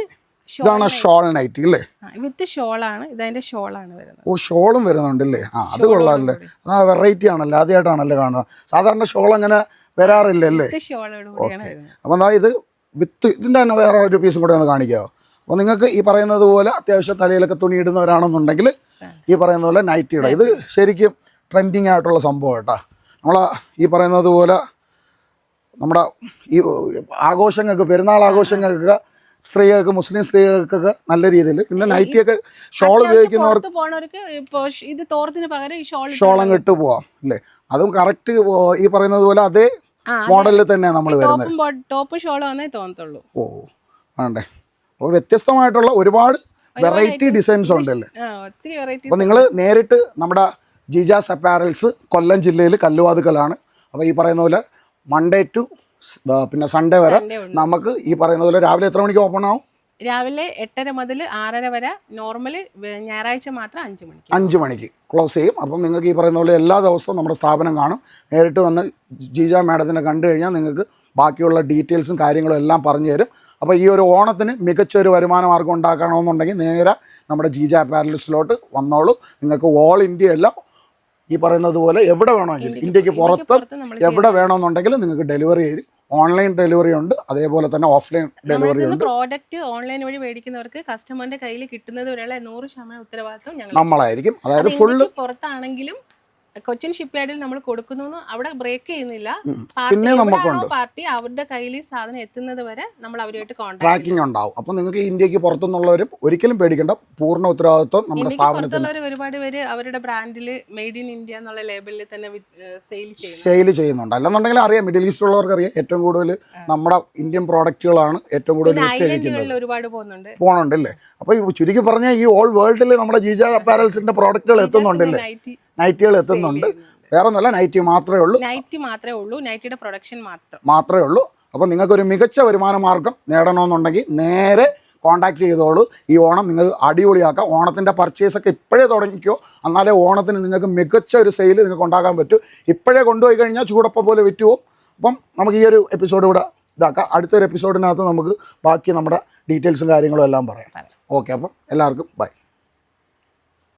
ഇതാണ് ഷോൾ നൈറ്റി അല്ലേ? വിത്ത് ഷോളാണ്. ഇതതിന്റെ ഷോളാണ് വരുന്നത്. ഓ ഷോളും വരുന്നുണ്ടല്ലേ? ആ അത് കൊള്ളാമല്ലേ ആ വെറൈറ്റി ആണല്ലോ? ആദ്യമായിട്ടാണല്ലോ കാണുന്നത്. സാധാരണ ഷോൾ അങ്ങനെ വരാറില്ല അല്ലേ? വിത്ത് ഷോളോട് കൂടിയാണ് വരുന്നത്. അപ്പം എന്താ ഇത് വിത്ത് ഇതിന്റെ തന്നെ വേറെ ഒരു പീസും കൂടെ ഒന്ന് കാണിക്കാമോ അപ്പോൾ നിങ്ങൾക്ക് ഈ പറയുന്നത് പോലെ അത്യാവശ്യം തലയിലൊക്കെ തുണി ഇടുന്നവരാണെന്നുണ്ടെങ്കിൽ ഈ പറയുന്ന പോലെ നൈറ്റി നൈറ്റിയുടെ ഇത് ശരിക്കും ട്രെൻഡിങ് ആയിട്ടുള്ള സംഭവം കേട്ടോ. നമ്മൾ ഈ പറയുന്നത് പോലെ നമ്മുടെ ഈ ആഘോഷങ്ങൾക്ക് പെരുന്നാൾ ആഘോഷങ്ങൾക്ക് സ്ത്രീകൾക്ക് മുസ്ലിം സ്ത്രീകൾക്കൊക്കെ നല്ല രീതിയിൽ. പിന്നെ നൈറ്റിയൊക്കെ ഷോൾ ഉപയോഗിക്കുന്നവർക്ക് ഇത് തോർത്തിന് പകരം ഷോളം ഇട്ട് പോവാം അല്ലേ? അതും കറക്റ്റ് ഈ പറയുന്നത് പോലെ അതേ മോഡലിൽ തന്നെയാണ് നമ്മൾ വരുന്നത്. ടോപ്പ് ഷോളും വന്നേ തോന്നത്തുള്ളൂ. ഓ വേണ്ടേ അപ്പോൾ വ്യത്യസ്തമായിട്ടുള്ള ഒരുപാട് വെറൈറ്റി ഡിസൈൻസ് ഉണ്ടല്ലേ? അപ്പോൾ നിങ്ങൾ നേരിട്ട് നമ്മുടെ ജിജാസ് അപ്പാരൽസ് കൊല്ലം ജില്ലയിൽ കല്ലുവാതുക്കലാണ്. അപ്പോൾ ഈ പറയുന്ന പോലെ മൺഡേ ടു പിന്നെ സൺഡേ വരെ നമുക്ക് ഈ പറയുന്ന പോലെ രാവിലെ എത്ര മണിക്ക് ഓപ്പൺ ആവും? രാവിലെ എട്ടര മുതൽ ആറര വരെ നോർമൽ ഞായറാഴ്ച മാത്രം അഞ്ചു മണിക്ക്. അഞ്ച് മണിക്ക്. ക്ലോസ് ചെയ്യും. അപ്പം നിങ്ങൾക്ക് ഈ പറയുന്ന പോലെ എല്ലാ ദിവസവും നമ്മുടെ സ്ഥാപനം കാണും. നേരിട്ട് വന്ന് ജീജ മാഡത്തിനെ കണ്ടു കഴിഞ്ഞാൽ നിങ്ങൾക്ക് ബാക്കിയുള്ള ഡീറ്റെയിൽസും കാര്യങ്ങളും എല്ലാം പറഞ്ഞു തരും. അപ്പോൾ ഈ ഒരു ഓണത്തിന് മികച്ച ഒരു വരുമാന മാർഗം ഉണ്ടാക്കണമെന്നുണ്ടെങ്കിൽ നേരെ നമ്മുടെ ജീജ പാരലിസിലോട്ട് വന്നോളൂ. നിങ്ങൾക്ക് ഓൾ ഇന്ത്യ എല്ലാം ഈ പറയുന്നത് പോലെ എവിടെ വേണമെങ്കിലും ഇന്ത്യയ്ക്ക് പുറത്ത് പുറത്ത് എവിടെ വേണമെന്നുണ്ടെങ്കിലും നിങ്ങൾക്ക് ഡെലിവറി ചെയ്യും. ഓൺലൈൻ ഡെലിവറി ഉണ്ട് അതേപോലെ തന്നെ ഓഫ്ലൈൻ ഡെലിവറി ഉണ്ട്. പ്രോഡക്റ്റ് ഓൺലൈൻ വഴി മേടിക്കുന്നവർക്ക് കസ്റ്റമറിന്റെ കയ്യിൽ കിട്ടുന്നത് വരെയുള്ള നൂറ് ശതമാനം ഉത്തരവാദിത്വം ഞങ്ങൾ നമ്മളായിരിക്കും. അതായത് അത് ഫുള്ള് പുറത്താണെങ്കിലും കൊച്ചിൻ ഷിപ്പ് യാർഡിൽ നമ്മൾ കൊടുക്കുന്നു അവിടെ ബ്രേക്ക് ചെയ്യുന്നില്ല. പാർട്ടി പിന്നെ നമുക്കുണ്ട്. പാർട്ടി അവരുടെ കയ്യിൽ സാധനം എത്തുന്നത് വരെ നമ്മൾ അവരുമായിട്ട് ട്രാക്കിംഗ് ഉണ്ടാവും. അപ്പോൾ നിങ്ങൾക്ക് ഇന്ത്യയ്ക്ക് പുറത്തുനിന്നുള്ളവരും ഒരിക്കലും പേടിക്കേണ്ട. പൂർണ ഉത്തരവാദിത്വം നമ്മുടെ ഒരുപാട് പേര് അവരുടെ ബ്രാൻഡിൽ മെയ്ഡ് ഇൻ ഇന്ത്യ എന്നുള്ള ലേബലിൽ തന്നെ സെയിൽ ചെയ്യുന്നു സെയിൽ ചെയ്യുന്നുണ്ട്. അല്ലെന്നുണ്ടെങ്കിൽ അറിയാം മിഡിൽ ഈസ്റ്റ് ഉള്ളവർക്ക് അറിയാം ഏറ്റവും കൂടുതൽ നമ്മുടെ ഇന്ത്യൻ പ്രോഡക്റ്റുകളാണ് ഏറ്റവും കൂടുതൽ ഒരുപാട് പോകുന്നുണ്ട്. പോകണുണ്ടല്ലേ അപ്പോൾ ചുരുക്കി പറഞ്ഞാൽ ഈ ഓൾ വേൾഡിൽ നമ്മുടെ ജീജ അപ്പാരൽസിന്റെ പ്രോഡക്റ്റുകൾ എത്തുന്നുണ്ടല്ലേ? നൈറ്റികൾ എത്തുന്നുണ്ട്. വേറെ ഒന്നല്ല നൈറ്റി മാത്രമേ ഉള്ളൂ. നൈറ്റി മാത്രമേ ഉള്ളൂ. നൈറ്റിയുടെ പ്രൊഡക്ഷൻ മാത്രം. മാത്രമേ ഉള്ളൂ. അപ്പോൾ നിങ്ങൾക്കൊരു മികച്ച വരുമാന മാർഗം നേടണമെന്നുണ്ടെങ്കിൽ നേരെ കോൺടാക്ട് ചെയ്തോളൂ. ഈ ഓണം നിങ്ങൾ അടിപൊളിയാക്കാം. ഓണത്തിന്റെ പർച്ചേസൊക്കെ ഇപ്പോഴേ തുടങ്ങിക്കോ. എന്നാലേ ഓണത്തിന് നിങ്ങൾക്ക് മികച്ച ഒരു സെയിൽ നിങ്ങൾക്ക് ഉണ്ടാക്കാൻ പറ്റൂ. ഇപ്പോഴേ കൊണ്ടുപോയി കഴിഞ്ഞാൽ ചൂടപ്പം പോലെ വിറ്റുപോകും അപ്പം നമുക്ക് ഈ ഒരു എപ്പിസോഡ് ഇവിടെ ഇതാക്കാം. അടുത്തൊരു എപ്പിസോഡിനകത്ത് നമുക്ക് ബാക്കി നമ്മുടെ ഡീറ്റെയിൽസും കാര്യങ്ങളും എല്ലാം പറയാം. പറയാം. ഓക്കെ അപ്പം എല്ലാവർക്കും ബൈ